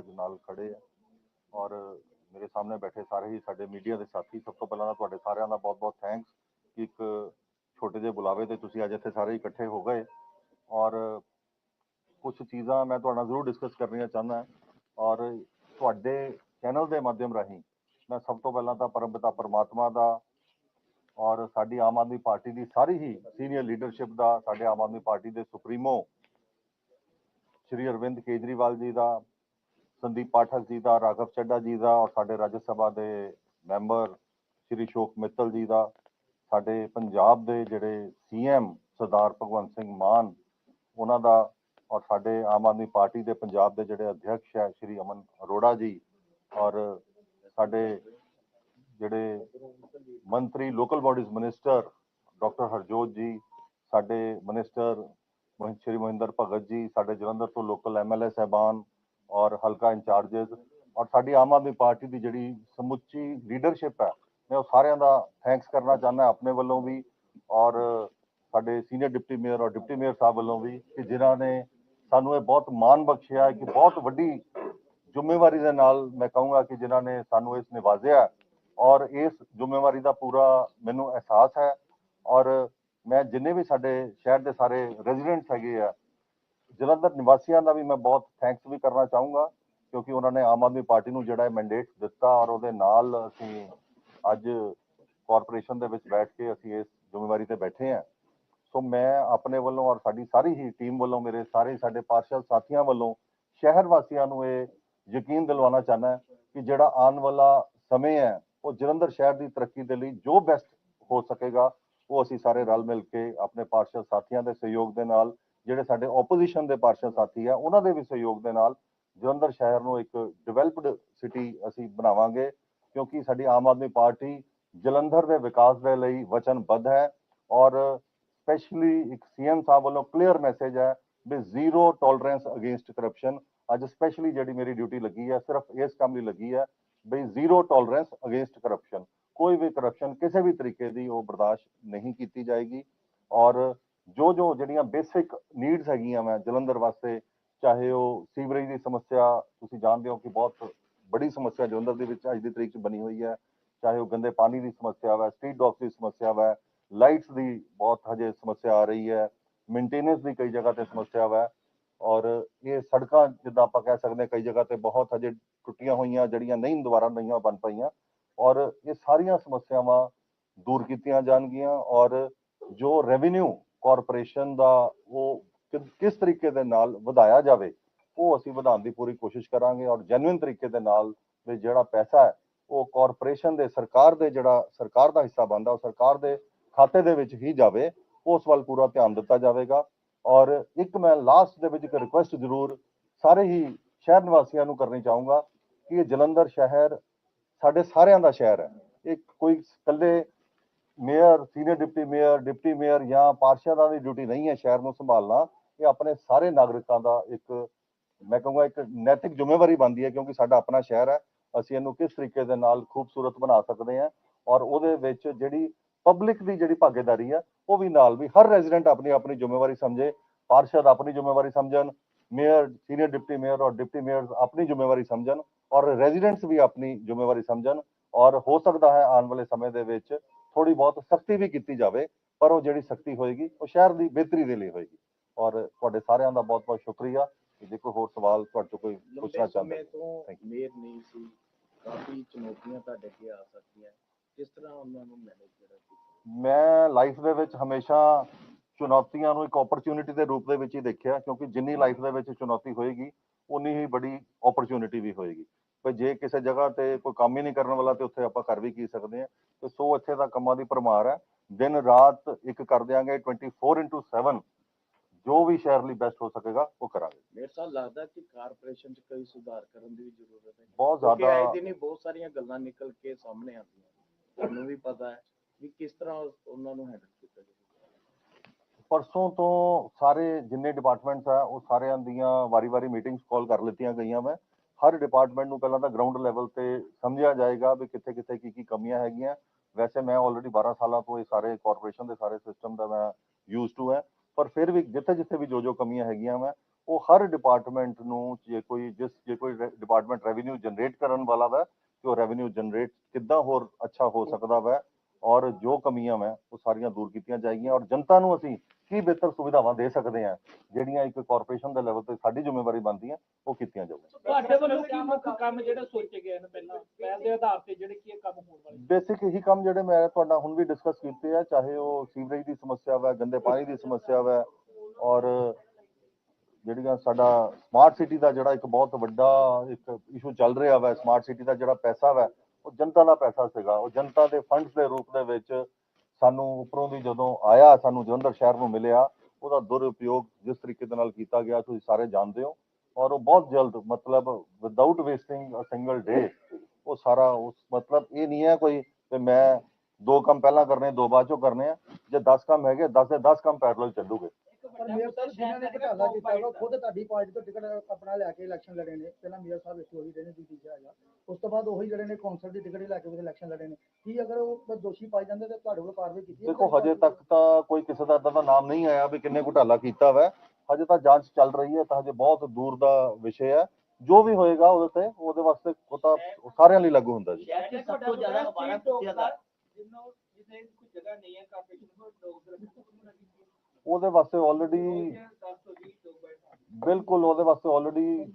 ਅੱਜ ਨਾਲ ਖੜੇ ਆ। ਔਰ ਮੇਰੇ ਸਾਹਮਣੇ ਬੈਠੇ ਸਾਰੇ ਹੀ ਸਾਡੇ ਮੀਡੀਆ ਦੇ ਸਾਥੀ। ਸਭ ਤੋਂ ਪਹਿਲਾਂ ਤਾਂ ਤੁਹਾਡੇ ਸਾਰਿਆਂ ਦਾ ਬਹੁਤ-ਬਹੁਤ ਥੈਂਕਸ ਕਿ ਇੱਕ ਛੋਟੇ ਜਿਹੇ ਬੁਲਾਵੇ ਤੇ ਤੁਸੀਂ ਅੱਜ ਇੱਥੇ ਸਾਰੇ ਇਕੱਠੇ ਹੋ ਗਏ। ਔਰ ਕੁਝ ਚੀਜ਼ਾਂ ਮੈਂ ਤੁਹਾਡਾ ਜ਼ਰੂਰ ਡਿਸਕਸ ਕਰਨੀਆਂ ਚਾਹੁੰਦਾ ਔਰ ਤੁਹਾਡੇ ਚੈਨਲ ਦੇ ਮਾਧਿਅਮ ਰਾਹੀਂ ਮੈਂ ਸਭ ਤੋਂ ਪਹਿਲਾਂ ਤਾਂ ਪਰਮਪਿਤਾ ਪਰਮਾਤਮਾ ਦਾ ਔਰ ਸਾਡੀ ਆਮ ਆਦਮੀ ਪਾਰਟੀ ਦੀ ਸਾਰੀ ਹੀ ਸੀਨੀਅਰ ਲੀਡਰਸ਼ਿਪ ਦਾ, ਸਾਡੇ ਆਮ ਆਦਮੀ ਪਾਰਟੀ ਦੇ ਸੁਪਰੀਮੋ ਸ਼੍ਰੀ ਅਰਵਿੰਦ ਕੇਜਰੀਵਾਲ ਜੀ ਦਾ ਸੰਦੀਪ ਪਾਠਕ ਜੀ ਦਾ, ਰਾਘਵ ਚੱਡਾ ਜੀ ਦਾ ਔਰ ਸਾਡੇ ਰਾਜ ਸਭਾ ਦੇ ਮੈਂਬਰ ਸ਼੍ਰੀ ਸ਼ੋਕ ਮਿੱਤਲ ਜੀ ਦਾ, ਸਾਡੇ ਪੰਜਾਬ ਦੇ ਜਿਹੜੇ ਸੀਐਮ ਸਰਦਾਰ ਭਗਵੰਤ ਸਿੰਘ ਮਾਨ, ਉਹਨਾਂ ਦਾ ਔਰ ਸਾਡੇ ਆਮ ਆਦਮੀ ਪਾਰਟੀ ਦੇ ਪੰਜਾਬ ਦੇ ਜਿਹੜੇ ਅਧਿਕਸ਼ ਹੈ ਸ਼੍ਰੀ ਅਮਨ ਅਰੋੜਾ ਜੀ ਔਰ ਸਾਡੇ ਜਿਹੜੇ ਮੰਤਰੀ local bodies minister doctor Harjot ji, ਸਾਡੇ ਮਿਨਿਸਟਰ ਮੋਹਿਤ ਸ਼੍ਰੀ ਮਹਿੰਦਰ ਭਗਤ ਜੀ, ਸਾਡੇ ਜਲੰਧਰ ਤੋਂ ਲੋਕਲ ਐਮਐਲਏ ਸਹਿਬਾਨ ਔਰ ਹਲਕਾ ਇੰਚਾਰਜਸ ਔਰ ਸਾਡੀ ਆਮ ਆਦਮੀ ਪਾਰਟੀ ਦੀ ਜਿਹੜੀ ਸਮੁੱਚੀ ਲੀਡਰਸ਼ਿਪ ਹੈ, ਮੈਂ ਉਹ ਸਾਰਿਆਂ ਦਾ ਥੈਂਕਸ ਕਰਨਾ ਚਾਹੁੰਦਾ, ਆਪਣੇ ਵੱਲੋਂ ਵੀ ਔਰ ਸਾਡੇ ਸੀਨੀਅਰ ਡਿਪਟੀ ਮੇਅਰ ਔਰ ਡਿਪਟੀ ਮੇਅਰ ਸਾਹਿਬ ਵੱਲੋਂ ਵੀ ਕਿ ਜਿਨ੍ਹਾਂ ਨੇ ਸਾਨੂੰ ਇਹ ਬਹੁਤ ਮਾਣ ਬਖਸ਼ਿਆ ਕਿ ਬਹੁਤ ਵੱਡੀ ਜ਼ਿੰਮੇਵਾਰੀ ਦੇ ਨਾਲ ਮੈਂ ਕਹੂੰਗਾ ਕਿ ਜਿਨ੍ਹਾਂ ਨੇ ਸਾਨੂੰ ਇਸ ਨਿਵਾਜ਼ਿਆ ਔਰ ਇਸ ਜ਼ਿੰਮੇਵਾਰੀ ਦਾ ਪੂਰਾ ਮੈਨੂੰ ਅਹਿਸਾਸ ਹੈ ਔਰ ਮੈਂ ਜਿੰਨੇ ਵੀ ਸਾਡੇ ਸ਼ਹਿਰ ਦੇ ਸਾਰੇ ਰੈਜ਼ੀਡੈਂਟਸ ਹੈਗੇ ਆ ਜਲੰਧਰ ਨਿਵਾਸੀਆਂ ਦਾ ਵੀ ਮੈਂ ਬਹੁਤ ਥੈਂਕਸ ਵੀ ਕਰਨਾ ਚਾਹੂੰਗਾ, ਕਿਉਂਕਿ ਉਹਨਾਂ ਨੇ ਆਮ ਆਦਮੀ ਪਾਰਟੀ ਨੂੰ ਜਿਹੜਾ ਮੈਂਡੇਟ ਦਿੱਤਾ ਔਰ ਉਹਦੇ ਨਾਲ ਅਸੀਂ ਅੱਜ ਕਾਰਪੋਰੇਸ਼ਨ ਦੇ ਵਿੱਚ ਬੈਠ ਕੇ ਅਸੀਂ ਇਸ ਜ਼ਿੰਮੇਵਾਰੀ ਤੇ ਬੈਠੇ ਹਾਂ। ਸੋ ਮੈਂ ਆਪਣੇ ਵੱਲੋਂ ਔਰ ਸਾਡੀ ਸਾਰੀ ਹੀ ਟੀਮ ਵੱਲੋਂ, ਮੇਰੇ ਸਾਰੇ ਸਾਡੇ ਪਾਰਸ਼ਲ ਸਾਥੀਆਂ ਵੱਲੋਂ, ਸ਼ਹਿਰ ਵਾਸੀਆਂ ਨੂੰ ਇਹ ਯਕੀਨ ਦਿਲਵਾਉਣਾ ਚਾਹੁੰਦਾ ਕਿ ਜਿਹੜਾ ਆਉਣ ਵਾਲਾ ਸਮੇਂ ਹੈ, ਉਹ ਜਲੰਧਰ ਸ਼ਹਿਰ ਦੀ ਤਰੱਕੀ ਦੇ ਲਈ ਜੋ ਬੈਸਟ ਹੋ ਸਕੇਗਾ, ਉਹ ਅਸੀਂ ਸਾਰੇ ਰਲ ਮਿਲ ਕੇ ਆਪਣੇ ਪਾਰਸ਼ਲ ਸਾਥੀਆਂ ਦੇ ਸਹਿਯੋਗ ਦੇ ਨਾਲ ਜਿਹੜੇ ਸਾਡੇ ਆਪੋਜੀਸ਼ਨ ਦੇ ਪਾਰਸ਼ਲ ਸਾਥੀ ਆ, ਉਹਨਾਂ ਦੇ ਵੀ ਸਹਿਯੋਗ ਦੇ ਨਾਲ ਜਲੰਧਰ ਸ਼ਹਿਰ ਨੂੰ ਇੱਕ ਡਿਵੈਲਪਡ ਸਿਟੀ ਅਸੀਂ ਬਣਾਵਾਂਗੇ, ਕਿਉਂਕਿ ਸਾਡੀ ਆਮ ਆਦਮੀ ਪਾਰਟੀ ਜਲੰਧਰ ਦੇ ਵਿਕਾਸ ਦੇ ਲਈ ਵਚਨਬੱਧ ਹੈ ਔਰ ਸਪੈਸ਼ਲੀ ਇੱਕ ਸੀਐਮ ਸਾਹਿਬ ਵੱਲੋਂ ਕਲੀਅਰ ਮੈਸੇਜ ਹੈ ਵੀ ਜ਼ੀਰੋ ਟੋਲਰੈਂਸ ਅਗੇਂਸਟ ਕਰਪਸ਼ਨ ਅੱਜ ਸਪੈਸ਼ਲੀ ਜਿਹੜੀ ਮੇਰੀ ਡਿਊਟੀ ਲੱਗੀ ਹੈ, ਸਿਰਫ ਇਸ ਕੰਮ ਲਈ ਲੱਗੀ ਹੈ ਵੀ ਜ਼ੀਰੋ ਟੋਲਰੈਂਸ ਅਗੇਂਸਟ ਕਰਪਸ਼ਨ ਕੋਈ ਵੀ ਕਰਪਸ਼ਨ ਕਿਸੇ ਵੀ ਤਰੀਕੇ ਦੀ ਉਹ ਬਰਦਾਸ਼ਤ ਨਹੀਂ ਕੀਤੀ ਜਾਏਗੀ ਔਰ ਜੋ ਜੋ ਜਿਹੜੀਆਂ ਬੇਸਿਕ ਨੀਡਸ ਹੈਗੀਆਂ ਮੈਂ ਜਲੰਧਰ ਵਾਸਤੇ, ਚਾਹੇ ਉਹ ਸੀਵਰੇਜ ਦੀ ਸਮੱਸਿਆ, ਤੁਸੀਂ ਜਾਣਦੇ ਹੋ ਕਿ ਬਹੁਤ ਬੜੀ ਸਮੱਸਿਆ ਜਲੰਧਰ ਦੇ ਵਿੱਚ ਅੱਜ ਦੀ ਤਰੀਕ 'ਚ ਬਣੀ ਹੋਈ ਹੈ। ਚਾਹੇ ਉਹ ਗੰਦੇ ਪਾਣੀ ਦੀ ਸਮੱਸਿਆ ਹੈ ਸਟਰੀਟ ਡੌਗਸ ਦੀ ਸਮੱਸਿਆ ਹੈ ਲਾਈਟਸ ਦੀ ਬਹੁਤ ਹਜੇ ਸਮੱਸਿਆ ਆ ਰਹੀ ਹੈ ਮੇਨਟੇਨੈਂਸ ਦੀ ਕਈ ਜਗ੍ਹਾ ਤੇ ਸਮੱਸਿਆ ਹੈ ਔਰ ਇਹ ਸੜਕਾਂ ਜਿੱਦਾਂ ਆਪਾਂ ਕਹਿ ਸਕਦੇ ਹਾਂ ਕਈ ਜਗ੍ਹਾ ਤੇ ਬਹੁਤ ਹਜੇ ਟੁੱਟੀਆਂ ਹੋਈਆਂ, ਜਿਹੜੀਆਂ ਨਹੀਂ, ਦੁਬਾਰਾ ਨਹੀਂ ਬਣ ਪਈਆਂ ਔਰ ਇਹ ਸਾਰੀਆਂ ਸਮੱਸਿਆਵਾਂ ਦੂਰ ਕੀਤੀਆਂ ਜਾਣਗੀਆਂ ਔਰ ਜੋ ਰੈਵਨਿਊ ਕਾਰਪੋਰੇਸ਼ਨ ਦਾ ਉਹ ਕਿਸ ਤਰੀਕੇ ਦੇ ਨਾਲ ਵਧਾਇਆ ਜਾਵੇ, ਉਹ ਅਸੀਂ ਵਧਾਉਣ ਦੀ ਪੂਰੀ ਕੋਸ਼ਿਸ਼ ਕਰਾਂਗੇ ਔਰ ਜੈਨੂਇਨ ਤਰੀਕੇ ਦੇ ਨਾਲ ਵੀ ਜਿਹੜਾ ਪੈਸਾ ਹੈ, ਉਹ ਕਾਰਪੋਰੇਸ਼ਨ ਦੇ ਸਰਕਾਰ ਦੇ ਜਿਹੜਾ ਸਰਕਾਰ ਦਾ ਹਿੱਸਾ ਬਣਦਾ, ਉਹ ਸਰਕਾਰ ਦੇ ਖਾਤੇ ਦੇ ਵਿੱਚ ਹੀ ਜਾਵੇ, ਉਸ ਵੱਲ ਪੂਰਾ ਧਿਆਨ ਦਿੱਤਾ ਜਾਵੇਗਾ। ਔਰ ਇੱਕ ਮੈਂ ਲਾਸਟ ਦੇ ਵਿੱਚ ਇੱਕ ਰਿਕੁਐਸਟ ਜ਼ਰੂਰ ਸਾਰੇ ਹੀ ਸ਼ਹਿਰ ਨਿਵਾਸੀਆਂ ਨੂੰ ਕਰਨੀ ਚਾਹੂੰਗਾ ਕਿ ਇਹ ਜਲੰਧਰ ਸ਼ਹਿਰ ਸਾਡੇ ਸਾਰਿਆਂ ਦਾ ਸ਼ਹਿਰ ਹੈ। ਇਹ ਕੋਈ ਇਕੱਲੇ mayor senior deputy mayor deputy mayor ਜਾਂ ਪਾਰਸ਼ਦਾਂ ਦੀ ਡਿਊਟੀ ਨਹੀਂ ਹੈ ਸ਼ਹਿਰ ਨੂੰ ਸੰਭਾਲਣਾ, ਇਹ ਆਪਣੇ ਸਾਰੇ ਨਾਗਰਿਕਾਂ ਦਾ ਇੱਕ, ਮੈਂ ਕਹੂੰਗਾ ਇੱਕ ਨੈਤਿਕ ਜ਼ਿੰਮੇਵਾਰੀ ਬਣਦੀ ਹੈ ਕਿਉਂਕਿ ਸਾਡਾ ਆਪਣਾ ਸ਼ਹਿਰ ਹੈ, ਅਸੀਂ ਇਹਨੂੰ ਕਿਸ ਤਰੀਕੇ ਦੇ ਨਾਲ ਖੂਬਸੂਰਤ ਬਣਾ ਸਕਦੇ ਹਾਂ ਔਰ ਉਹਦੇ ਵਿੱਚ ਜਿਹੜੀ ਪਬਲਿਕ ਦੀ ਜਿਹੜੀ ਭਾਗੀਦਾਰੀ ਹੈ, ਉਹ ਵੀ ਨਾਲ ਵੀ ਹਰ ਰੈਜ਼ੀਡੈਂਟ ਆਪਣੀ ਆਪਣੀ ਜ਼ਿੰਮੇਵਾਰੀ ਸਮਝੇ ਪਾਰਸ਼ਦ ਆਪਣੀ ਜ਼ਿੰਮੇਵਾਰੀ ਸਮਝਣ ਮੇਅਰ ਸੀਨੀਅਰ ਡਿਪਟੀ ਮੇਅਰ ਔਰ ਡਿਪਟੀ ਮੇਅਰ ਆਪਣੀ ਜ਼ਿੰਮੇਵਾਰੀ ਸਮਝਣ ਔਰ ਰੈਜ਼ੀਡੈਂਟਸ ਵੀ ਆਪਣੀ ਜ਼ਿੰਮੇਵਾਰੀ ਸਮਝਣ ਔਰ ਹੋ ਸਕਦਾ ਹੈ ਆਉਣ ਵਾਲੇ ਸਮੇਂ ਦੇ ਵਿੱਚ ਥੋੜੀ ਬਹੁਤ ਸਖਤੀ ਵੀ ਕੀਤੀ ਜਾਵੇ ਪਰ ਉਹ ਜਿਹੜੀ ਸਖਤੀ ਹੋਏਗੀ ਉਹ ਸ਼ਹਿਰ ਦੀ ਬਿਹਤਰੀ ਦੇ ਲਈ ਹੋਏਗੀ। ਔਰ ਤੁਹਾਡੇ ਸਾਰਿਆਂ ਦਾ ਬਹੁਤ ਬਹੁਤ ਸ਼ੁਕਰੀਆ। ਜੇ ਕੋਈ ਹੋਰ ਸਵਾਲ ਤੁਹਾਡੇ ਤੋਂ ਕੋਈ ਪੁੱਛਣਾ ਚਾਹੁੰਦਾ ਹੈ। ਮੇਰ ਨਹੀਂ ਸੀ। ਕਾਫੀ ਚੁਣੌਤੀਆਂ ਤੁਹਾਡੇ ਅੱਗੇ ਆ ਸਕਦੀਆਂ। ਕਿਸ ਤਰ੍ਹਾਂ ਉਹਨਾਂ ਨੂੰ ਮੈਨੇਜ ਕਰਾ ਮੈਂ ਲਾਈਫ ਦੇ ਵਿੱਚ ਹਮੇਸ਼ਾ ਚੁਣੌਤੀਆਂ ਨੂੰ ਇੱਕ ਓਪਰਚੁਨਿਟੀ ਦੇ ਰੂਪ ਦੇ ਵਿੱਚ ਹੀ ਦੇਖਿਆ ਕਿਉਂਕਿ ਜਿੰਨੀ ਲਾਈਫ ਦੇ ਵਿੱਚ ਚੁਣੌਤੀ ਹੋਏਗੀ ਉਨੀ ਹੀ ਬੜੀ ਓਪਰਚੁਨਿਟੀ ਵੀ ਹੋਏਗੀ। ਪਰ ਜੇ ਕਿਸੇ ਜਗ੍ਹਾ ਤੇ ਕੋਈ ਕੰਮ ਹੀ ਨਹੀਂ ਕਰਨ ਵਾਲਾ ਤੇ ਉੱਥੇ ਆਪਾਂ ਕਰ ਵੀ ਕੀ ਸਕਦੇ ਹਾਂ। ਤੇ ਸੋ ਇੱਥੇ ਦਾ ਕੰਮਾਂ ਦੀ ਭਰਮਾਰ ਹੈ। ਦਿਨ ਰਾਤ ਇੱਕ ਕਰ ਦਿਆਂਗੇ 24/7 ਜੋ ਵੀ ਸ਼ਹਿਰ ਲਈ ਬੈਸਟ ਹੋ ਸਕੇਗਾ ਉਹ ਕਰਾਂਗੇ। ਮੇਰੇ ਸਾਹਿਬ ਲੱਗਦਾ ਕਿ ਕਾਰਪੋਰੇਸ਼ਨ 'ਚ ਕਈ ਸੁਧਾਰ ਕਰਨ ਦੀ ਵੀ ਜ਼ਰੂਰਤ ਹੈ। ਬਹੁਤ ਕਿਉਂਕਿ ਆਏ ਜ਼ਿਆਦਾ ਦਿਨ ਹੀ ਬਹੁਤ ਸਾਰੀਆਂ ਗੱਲਾਂ ਨਿਕਲ ਕੇ ਸਾਹਮਣੇ ਆਉਂਦੀਆਂ ਤੁਹਾਨੂੰ ਵੀ ਪਤਾ ਹੈ ਵੀ ਕਿਸ ਤਰ੍ਹਾਂ ਉਹਨਾਂ ਨੂੰ ਹੈਂਡਲ ਕੀਤਾ ਜਾਵੇ। ਪਰਸੋਂ ਤੋਂ ਸਾਰੇ ਜਿੰਨੇ ਡਿਪਾਰਟਮੈਂਟਸ ਆ ਉਹ ਸਾਰਿਆਂ ਦੀਆਂ ਵਾਰੀ-ਵਾਰੀ ਮੀਟਿੰਗਸ ਕਾਲ ਕਰ ਲਿੱਤੀਆਂ ਗਈਆਂ ਮੈਂ। ਹਰ ਡਿਪਾਰਟਮੈਂਟ ਨੂੰ ਪਹਿਲਾਂ ਤਾਂ ਗਰਾਊਂਡ ਲੈਵਲ ਤੇ ਸਮਝਿਆ ਜਾਏਗਾ ਵੀ ਕਿੱਥੇ-ਕਿੱਥੇ ਕੀ-ਕੀ ਕਮੀਆਂ ਹੈਗੀਆਂ। ਵੈਸੇ ਮੈਂ ਆਲਰੇਡੀ 12 ਸਾਲਾਂ ਤੋਂ ਇਹ ਸਾਰੇ ਕਾਰਪੋਰੇਸ਼ਨ ਦੇ ਸਾਰੇ ਸਿਸਟਮ ਦਾ ਮੈਂ ਯੂਜ਼ ਟੂ ਹੈ, ਪਰ ਫਿਰ ਵੀ ਜਿੱਥੇ-ਜਿੱਥੇ ਵੀ ਜੋ ਜੋ ਕਮੀਆਂ ਹੈਗੀਆਂ ਮੈਂ ਉਹ ਹਰ ਡਿਪਾਰਟਮੈਂਟ ਨੂੰ ਜੇ ਕੋਈ ਜਿਸ, ਜੇ ਕੋਈ ਡਿਪਾਰਟਮੈਂਟ ਰੈਵਨਿਊ ਜਨਰੇਟ ਕਰਨ ਵਾਲਾ ਵਾ ਕਿ ਉਹ ਰੈਵਨਿਊ ਜਨਰੇਟ ਕਿੱਦਾਂ ਹੋਰ ਅੱਛਾ ਹੋ ਸਕਦਾ ਵਾ, ਔਰ ਜੋ ਕਮੀਆਂ ਵਾ, ਉਹ ਸਾਰੀਆਂ ਦੂਰ ਕੀਤੀਆਂ ਜਾਏਗੀਆਂ, ਔਰ ਜਨਤਾ ਨੂੰ ਅਸੀਂ ਕੀ ਬਿਹਤਰ ਸੁਵਿਧਾਵਾਂ ਦੇ ਸਕਦੇ ਹਾਂ ਜਿਹੜੀਆਂ ਇੱਕ ਕਾਰਪੋਰੇਸ਼ਨ ਦੇ ਲੈਵਲ ਤੇ ਸਾਡੀ ਜ਼ਿੰਮੇਵਾਰੀ ਬਣਦੀ ਹੈ ਉਹ ਕੀਤੀਆਂ ਜਾਊਗੀਆਂ। ਤੁਹਾਡੇ ਵੱਲੋਂ ਕੀ ਮੁੱਖ ਕੰਮ ਜਿਹੜੇ ਸੋਚੇ ਗਏ ਨੇ ਪਹਿਲਾਂ? ਪਹਿਲ ਦੇ ਆਧਾਰ ਤੇ ਜਿਹੜੇ ਕੀ ਕੰਮ ਹੋਣ ਵਾਲੇ ਬੇਸਿਕ ਇਹੀ ਕੰਮ ਜਿਹੜੇ ਮੈਂ ਤੁਹਾਡਾ ਹੁਣ ਵੀ ਡਿਸਕਸ ਕੀਤੇ ਆ ਚਾਹੇ ਉਹ ਸੀਵਰੇਜ ਦੀ ਸਮੱਸਿਆ ਵਾ ਗੰਦੇ ਪਾਣੀ ਦੀ ਸਮੱਸਿਆ ਵਾ ਔਰ ਜਿਹੜੀਆਂ ਸਾਡਾ ਸਮਾਰਟ ਸਿਟੀ ਦਾ ਜਿਹੜਾ ਇੱਕ ਬਹੁਤ ਵੱਡਾ ਇੱਕ ਇਸ਼ੂ ਚੱਲ ਰਿਹਾ ਵਾ ਸਮਾਰਟ ਸਿਟੀ ਦਾ ਜਿਹੜਾ ਪੈਸਾ ਵਾ ਉਹ ਜਨਤਾ ਦਾ ਪੈਸਾ ਸੀਗਾ। ਉਹ ਜਨਤਾ ਦੇ ਫੰਡਸ ਦੇ ਰੂਪ ਦੇ ਵਿੱਚ ਸਾਨੂੰ ਉੱਪਰੋਂ ਦੀ ਜਦੋਂ ਆਇਆ, ਸਾਨੂੰ ਜਲੰਧਰ ਸ਼ਹਿਰ ਨੂੰ ਮਿਲਿਆ, ਉਹਦਾ ਦੁਰਉਪਯੋਗ ਜਿਸ ਤਰੀਕੇ ਦੇ ਨਾਲ ਕੀਤਾ ਗਿਆ, ਤੁਸੀਂ ਸਾਰੇ ਜਾਣਦੇ ਹੋ। ਔਰ ਉਹ ਬਹੁਤ ਜਲਦ, ਮਤਲਬ without wasting a single day ਉਹ ਸਾਰਾ ਉਸ, ਮਤਲਬ ਇਹ ਨਹੀਂ ਹੈ ਕੋਈ ਕਿ ਮੈਂ ਦੋ ਕੰਮ ਪਹਿਲਾਂ ਕਰਨੇ, ਦੋ ਬਾਅਦ ਚੋਂ ਕਰਨੇ ਆ। ਜੇ 10 ਕੰਮ ਹੈਗੇ 10 ਦੇ 10 ਕੰਮ ਪੈਰਲਲ ਚੱਲੂਗੇ। ਪਰ ਮੇਅਰ ਸਾਹਿਬ ਜਿਨ੍ਹਾਂ ਨੇ ਘਟਾਲਾ ਕੀਤਾ ਵਾ ਖੁਦ ਤੁਹਾਡੀ ਪਾਰਟੀ ਤੋਂ ਟਿਕਟ ਆਪਣਾ ਲੈ ਕੇ ਇਲੈਕਸ਼ਨ ਲੜੇ ਨੇ। ਪਹਿਲਾਂ ਮੇਅਰ ਸਾਹਿਬ ਇੱਥੇ ਉਹੀ ਰਹੇ ਨੇ ਡਿਊਟੀ 'ਚ ਹੈਗਾ ਉਸ ਤੋਂ ਬਾਅਦ ਉਹੀ ਜਿਹੜੇ ਨੇ ਕੌਂਸਲ ਦੀ ਟਿਕਟ ਲੈ ਕੇ ਫਿਰ ਇਲੈਕਸ਼ਨ ਲੜੇ ਨੇ। ਕੀ ਅਗਰ ਉਹ ਦੋਸ਼ੀ ਪਾਏ ਜਾਂਦੇ ਤਾਂ ਤੁਹਾਡੇ ਵੱਲੋਂ ਕਾਰਵਾਈ ਕੀਤੀ ਦੇਖੋ ਹਜੇ ਤੱਕ ਤਾਂ ਕੋਈ ਕਿਸੇ ਦਾ ਦਾ ਨਾਮ ਨਹੀਂ ਆਇਆ ਵੀ ਕਿੰਨੇ ਘੁਟਾਲਾ ਕੀਤਾ ਵਾ। ਹਜੇ ਤਾਂ ਜਾਂਚ ਚੱਲ ਰਹੀ ਹੈ ਤਾਂ ਹਜੇ ਬਹੁਤ ਦੂਰ ਦਾ ਵਿਸ਼ੇ ਹੈ। ਜੋ ਵੀ ਹੋਏਗਾ ਉਹਦੇ ਤੇ ਉਹਦੇ ਵਾਸਤੇ ਉਹ ਤਾਂ ਸਾਰਿਆਂ ਲਈ ਲਾਗੂ ਹੁੰਦਾ ਜੀ। ਸ਼ਹਿਰ ਦੇ ਸਭ ਤੋਂ ਜ਼ਿਆਦਾ ਅਵਾਰਾ ਕੁੱਤਿਆਂ ਦਾ ਜਿੰਨੋਂ ਜਿੱਥੇ ਕੋਈ ਜਗ੍ਹਾ ਨਹੀਂ ਹੈ ਕਾਰਪੋਰੇਸ਼ਨ ਕੋਲ ਲੋਕ ਉਹਦੇ ਵਾਸਤੇ ਆਲਰੇਡੀ ਬਿਲਕੁਲ ਉਹਦੇ ਵਾਸਤੇ ਆਲਰੇਡੀ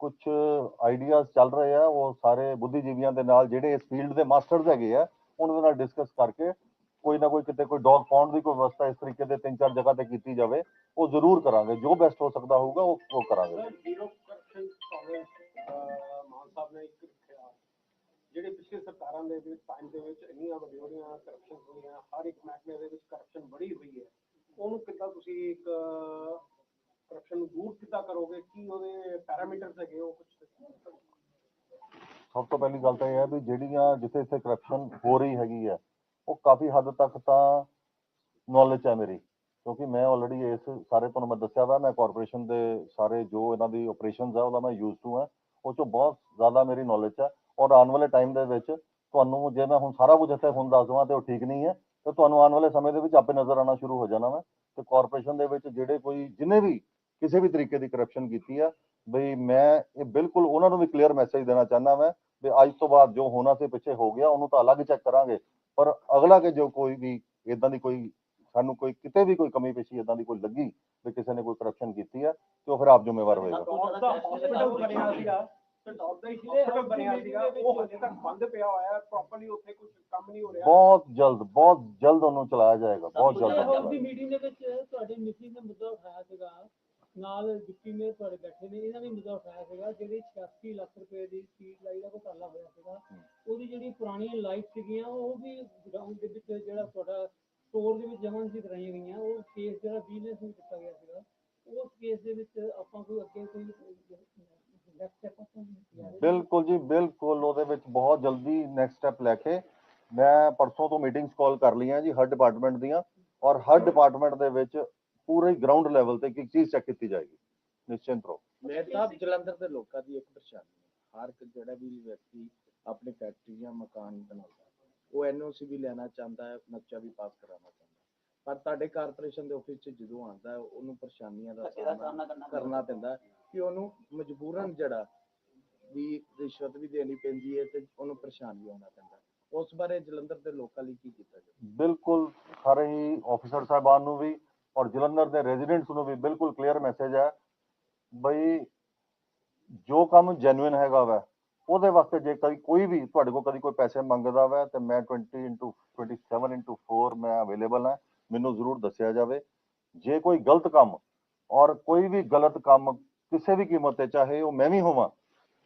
ਕੁਝ ਆਈਡੀਆਜ਼ ਚੱਲ ਰਹੇ ਆ, ਉਹ ਸਾਰੇ ਬੁੱਧੀਜੀਵੀਆਂ ਦੇ ਨਾਲ ਜਿਹੜੇ ਇਸ ਫੀਲਡ ਦੇ ਮਾਸਟਰਸ ਹੈਗੇ ਆ, ਉਹਨਾਂ ਦੇ ਨਾਲ ਡਿਸਕਸ ਕਰਕੇ ਕੋਈ ਨਾ ਕੋਈ ਕਿਤੇ ਕੋਈ ਡੌਗ ਪੌਂਡ ਦੀ ਕੋਈ ਵਿਵਸਥਾ ਇਸ ਤਰੀਕੇ ਦੇ ਤਿੰਨ ਚਾਰ ਜਗ੍ਹਾ ਤੇ ਕੀਤੀ ਜਾਵੇ, ਉਹ ਜ਼ਰੂਰ ਕਰਾਂਗੇ, ਜੋ ਬੈਸਟ ਹੋ ਸਕਦਾ ਹੋਊਗਾ, ਉਹ ਉਹ ਕਰਾਂਗੇ। ਜਿਹੜੇ ਪਿਛਲੇ ਸਰਕਾਰਾਂ ਦੇ ਵਿੱਚ ਟਾਈਮ ਦੇ ਵਿੱਚ ਇੰਨੀਆਂ ਵੱਡੀਆਂ ਵੱਡੀਆਂ ਕਰਪਸ਼ਨ ਹੋਈਆਂ ਹਰ ਇੱਕ ਮਹਿਕਮੇ ਦੇ ਵਿੱਚ ਕਰਪਸ਼ਨ ਬੜੀ ਹੋਈ ਹੈ ਉਹਨੂੰ ਕਿੱਦਾਂ ਤੁਸੀਂ ਇੱਕ ਕਰਪਸ਼ਨ ਨੂੰ ਦੂਰ ਕਿੱਦਾਂ ਕਰੋਗੇ? ਕੀ ਉਹਦੇ ਪੈਰਾਮੀਟਰਸ ਹੈਗੇ ਉਹ ਕੁਝ ਸਭ ਤੋਂ ਪਹਿਲੀ ਗੱਲ ਤਾਂ ਇਹ ਹੈ ਵੀ ਜਿਹੜੀਆਂ ਜਿੱਥੇ ਇੱਥੇ ਕਰਪਸ਼ਨ ਹੋ ਰਹੀ ਹੈਗੀ ਹੈ, ਉਹ ਕਾਫੀ ਹੱਦ ਤੱਕ ਤਾਂ ਨੌਲੇਜ ਹੈ ਮੇਰੀ, ਕਿਉਂਕਿ ਮੈਂ ਆਲਰੇਡੀ ਇਸ ਸਾਰੇ ਤੁਹਾਨੂੰ ਮੈਂ ਦੱਸਿਆ ਵਾ, ਮੈਂ ਕਾਰਪੋਰੇਸ਼ਨ ਦੇ ਸਾਰੇ ਜੋ ਇਹਨਾਂ ਦੀ ਆਪਰੇਸ਼ਨਸ ਆ, ਉਹਦਾ ਮੈਂ ਯੂਜ਼ ਟੂ ਹਾਂ, ਉਹ ਚੋਂ ਬਹੁਤ ਜ਼ਿਆਦਾ ਮੇਰੀ ਨੌਲੇਜ ਹੈ ਔਰ ਆਉਣ ਵਾਲੇ ਟਾਈਮ ਦੇ ਵਿੱਚ ਤੁਹਾਨੂੰ ਜੇ ਮੈਂ ਹੁਣ ਸਾਰਾ ਕੁਝ ਇੱਥੇ ਹੁਣ ਦੱਸ ਦਵਾਂ ਤੇ ਉਹ ਠੀਕ ਨਹੀਂ ਹੈ, ਤੇ ਤੁਹਾਨੂੰ ਆਉਣ ਵਾਲੇ ਸਮੇਂ ਦੇ ਵਿੱਚ ਆਪੇ ਨਜ਼ਰ ਆਉਣਾ ਸ਼ੁਰੂ ਹੋ ਜਾਣਾ ਵਾ। ਤੇ ਕਾਰਪੋਰੇਸ਼ਨ ਦੇ ਵਿੱਚ ਜਿਹੜੇ ਕੋਈ ਜਿਨੇ ਵੀ ਕਿਸੇ ਵੀ ਤਰੀਕੇ ਦੀ ਕਰਪਸ਼ਨ ਕੀਤੀ ਆ ਬਈ ਮੈਂ ਇਹ ਬਿਲਕੁਲ ਉਹਨਾਂ ਨੂੰ ਵੀ ਕਲੀਅਰ ਮੈਸੇਜ ਦੇਣਾ ਚਾਹੁੰਦਾ ਮੈਂ ਵੀ ਅੱਜ ਤੋਂ ਬਾਅਦ ਜੋ ਹੋਣਾ ਸੀ ਪਿੱਛੇ ਹੋ ਗਿਆ ਉਹਨੂੰ ਤਾਂ ਅਲੱਗ ਚੈੱਕ ਕਰਾਂਗੇ। ਪਰ ਅਗਲਾ ਕਿ ਜੋ ਕੋਈ ਵੀ ਇਦਾਂ ਦੀ ਕੋਈ ਸਾਨੂੰ ਕੋਈ ਕਿਤੇ ਵੀ ਕੋਈ ਕਮੀ ਪੇਸ਼ੀ ਇਦਾਂ ਦੀ ਕੋਈ ਲੱਗੀ ਵੀ ਕਿਸੇ ਨੇ ਕੋਈ ਕਰਪਸ਼ਨ ਕੀਤੀ ਹੈ ਤੇ ਉਹ ਫਿਰ ਆਪ ਜ਼ਿੰਮੇਵਾਰ ਹੋਏਗਾ। ਟੌਪ ਦਾ ਹਸਪੀਟਲ ਬਣਿਆ ਸੀਗਾ ਤੇ ਟੌਪ ਦਾ ਹਸਪੀਟਲ ਬਣਿਆ ਸੀਗਾ ਉਹ ਹਜੇ ਤੱਕ ਬੰਦ ਪਿਆ ਹੋਇਆ ਹੈ ਪ੍ਰੋਪਰਲੀ ਉੱਥੇ ਕੁਝ ਕੰਮ ਨਹੀਂ ਹੋ ਰਿਹਾ। ਬਹੁਤ ਜਲਦ ਬਹੁਤ ਜਲਦ ਉਹਨੂੰ ਚਲਾਇਆ ਜਾਏਗਾ ਬਹੁਤ ਜਲਦ। ਉਹਨੂੰ ਦੀ ਮੀਟਿੰਗ ਦੇ ਵਿੱਚ ਤੁਹਾਡੇ ਮਿਸਿੰਗ ਦਾ ਮੁੱਦਾ ਉਠਾਇਆ ਸੀਗਾ ਨਾਲ ਡਿਪਟੀ ਮੇਅਰ ਤੁਹਾਡੇ ਬੈਠੇ ਨੇ ਇਹਨਾਂ ਵੀ ਮੁੱਦਾ ਉਠਾਇਆ ਸੀਗਾ ਜਿਹੜੀ 86 ਲੱਖ ਰੁਪਏ ਦੀ ਸਟਰੀਟ ਲਾਈਟ ਦਾ ਘੁਟਾਲਾ ਹੋਇਆ ਸੀਗਾ ਉਹਦੀ ਜਿਹੜੀ ਪੁਰਾਣੀਆਂ ਲਾਈਟ ਸੀਗੀਆਂ ਉਹ ਵੀ ਗਰਾਊਂਡ ਦੇ ਵਿੱਚ ਜਿਹੜਾ ਤੁਹਾਡਾ ਸਟੋਰ ਦੇ ਵਿੱਚ ਜਮ੍ਹਾਂ ਸੀ ਕਰਾਈਆਂ ਗਈਆਂ ਉਹ ਕੇਸ ਜਿਹੜਾ ਵਿਜੀਲੈਂਸ ਨੂੰ ਕੀਤਾ ਗਿਆ ਸੀਗਾ ਉਸ ਕੇਸ ਦੇ ਵਿੱਚ ਆਪਾਂ ਕੋਈ ਅੱਗੇ ਕੋਈ ਬਿਲਕੁਲ ਜੀ ਬਿਲਕੁਲ। ਉਹਦੇ ਵਿੱਚ ਬਹੁਤ ਜਲਦੀ ਨੈਕਸਟ ਸਟੈਪ ਲੈ ਕੇ ਮੈਂ ਪਰਸੋਂ ਤੋਂ ਮੀਟਿੰਗਸ ਕਾਲ ਕਰ ਲਈਆਂ ਜੀ ਹਰ ਡਿਪਾਰਟਮੈਂਟ ਦੀਆਂ ਔਰ ਹਰ ਡਿਪਾਰਟਮੈਂਟ ਦੇ ਵਿੱਚ ਪੂਰੇ ਗਰਾਊਂਡ ਲੈਵਲ ਤੇ ਇੱਕ ਚੀਜ਼ ਚੈੱਕ ਕੀਤੀ ਜਾਏਗੀ ਨਿਸ਼ਚਿੰਤ ਰਹੋ। ਮੇਰ ਸਾਹਿਬ ਜਲੰਧਰ ਦੇ ਲੋਕਾਂ ਦੀ ਇੱਕ ਪਰੇਸ਼ਾਨੀ ਹੈ। ਹਰ ਇੱਕ ਜਿਹੜਾ ਵੀ ਵਿਅਕਤੀ ਆਪਣੀ ਫੈਕਟਰੀ ਜਾਂ ਮਕਾਨ ਬਣਾਉਂਦਾ ਉਹ ਐਨਓਸੀ ਵੀ ਲੈਣਾ ਚਾਹੁੰਦਾ ਹੈ ਨਕਸ਼ਾ ਵੀ ਪਾਸ ਕਰਾਉਣਾ ਚਾਹੁੰਦਾ ਪਰ ਤੁਹਾਡੇ ਕਾਰਪੋਰੇਸ਼ਨ ਦੇ ਆਫਿਸ 'ਚ ਜਦੋਂ ਆਉਂਦਾ ਉਹਨੂੰ ਪਰੇਸ਼ਾਨੀਆਂ ਦਾ ਸਾਹਮਣਾ ਕਰਨਾ ਪੈਂਦਾ ਹੈ। ਕਿ ਉਹਨੂੰ ਮਜਬੂਰਨ ਜਿਹੜਾ ਵੀ ਰਿਸ਼ਵਤ ਵੀ ਦੇਣੀ ਪੈਂਦੀ ਹੈ ਤੇ ਉਹਨੂੰ ਪਰੇਸ਼ਾਨ ਵੀ ਹੋਣਾ ਪੈਂਦਾ। ਉਸ ਬਾਰੇ ਜਲੰਧਰ ਦੇ ਲੋਕਾਂ ਲਈ ਕੀ ਕੀਤਾ ਜਾਵੇ? ਬਿਲਕੁਲ ਸਾਰੇ ਹੀ ਆਫੀਸਰ ਸਾਹਿਬਾਨ ਨੂੰ ਵੀ ਔਰ ਜਲੰਧਰ ਦੇ ਰੈਜ਼ੀਡੈਂਟਸ ਨੂੰ ਵੀ ਬਿਲਕੁਲ ਕਲੀਅਰ ਮੈਸੇਜ ਹੈ ਬਈ ਜੋ ਕੰਮ ਜੈਨੂਇਨ ਹੈਗਾ ਵਾ, ਉਹਦੇ ਵਾਸਤੇ ਜੇ ਕਦੀ ਕੋਈ ਵੀ ਤੁਹਾਡੇ ਕੋਲ ਕਦੀ ਕੋਈ ਪੈਸੇ ਮੰਗਦਾ ਵਾ ਤੇ ਮੈਂ 20 into 27 into 4 ਮੈਂ ਅਵੇਲੇਬਲ ਹਾਂ, ਮੈਨੂੰ ਜ਼ਰੂਰ ਦੱਸਿਆ ਜਾਵੇ। ਜੇ ਕੋਈ ਗਲਤ ਕੰਮ ਔਰ ਕੋਈ ਵੀ ਗਲਤ ਕੰਮ ਕਿਸੇ ਵੀ ਕੀਮਤ ਤੇ ਚਾਹੇ ਉਹ ਮੈਂ ਵੀ ਹੋਵਾਂ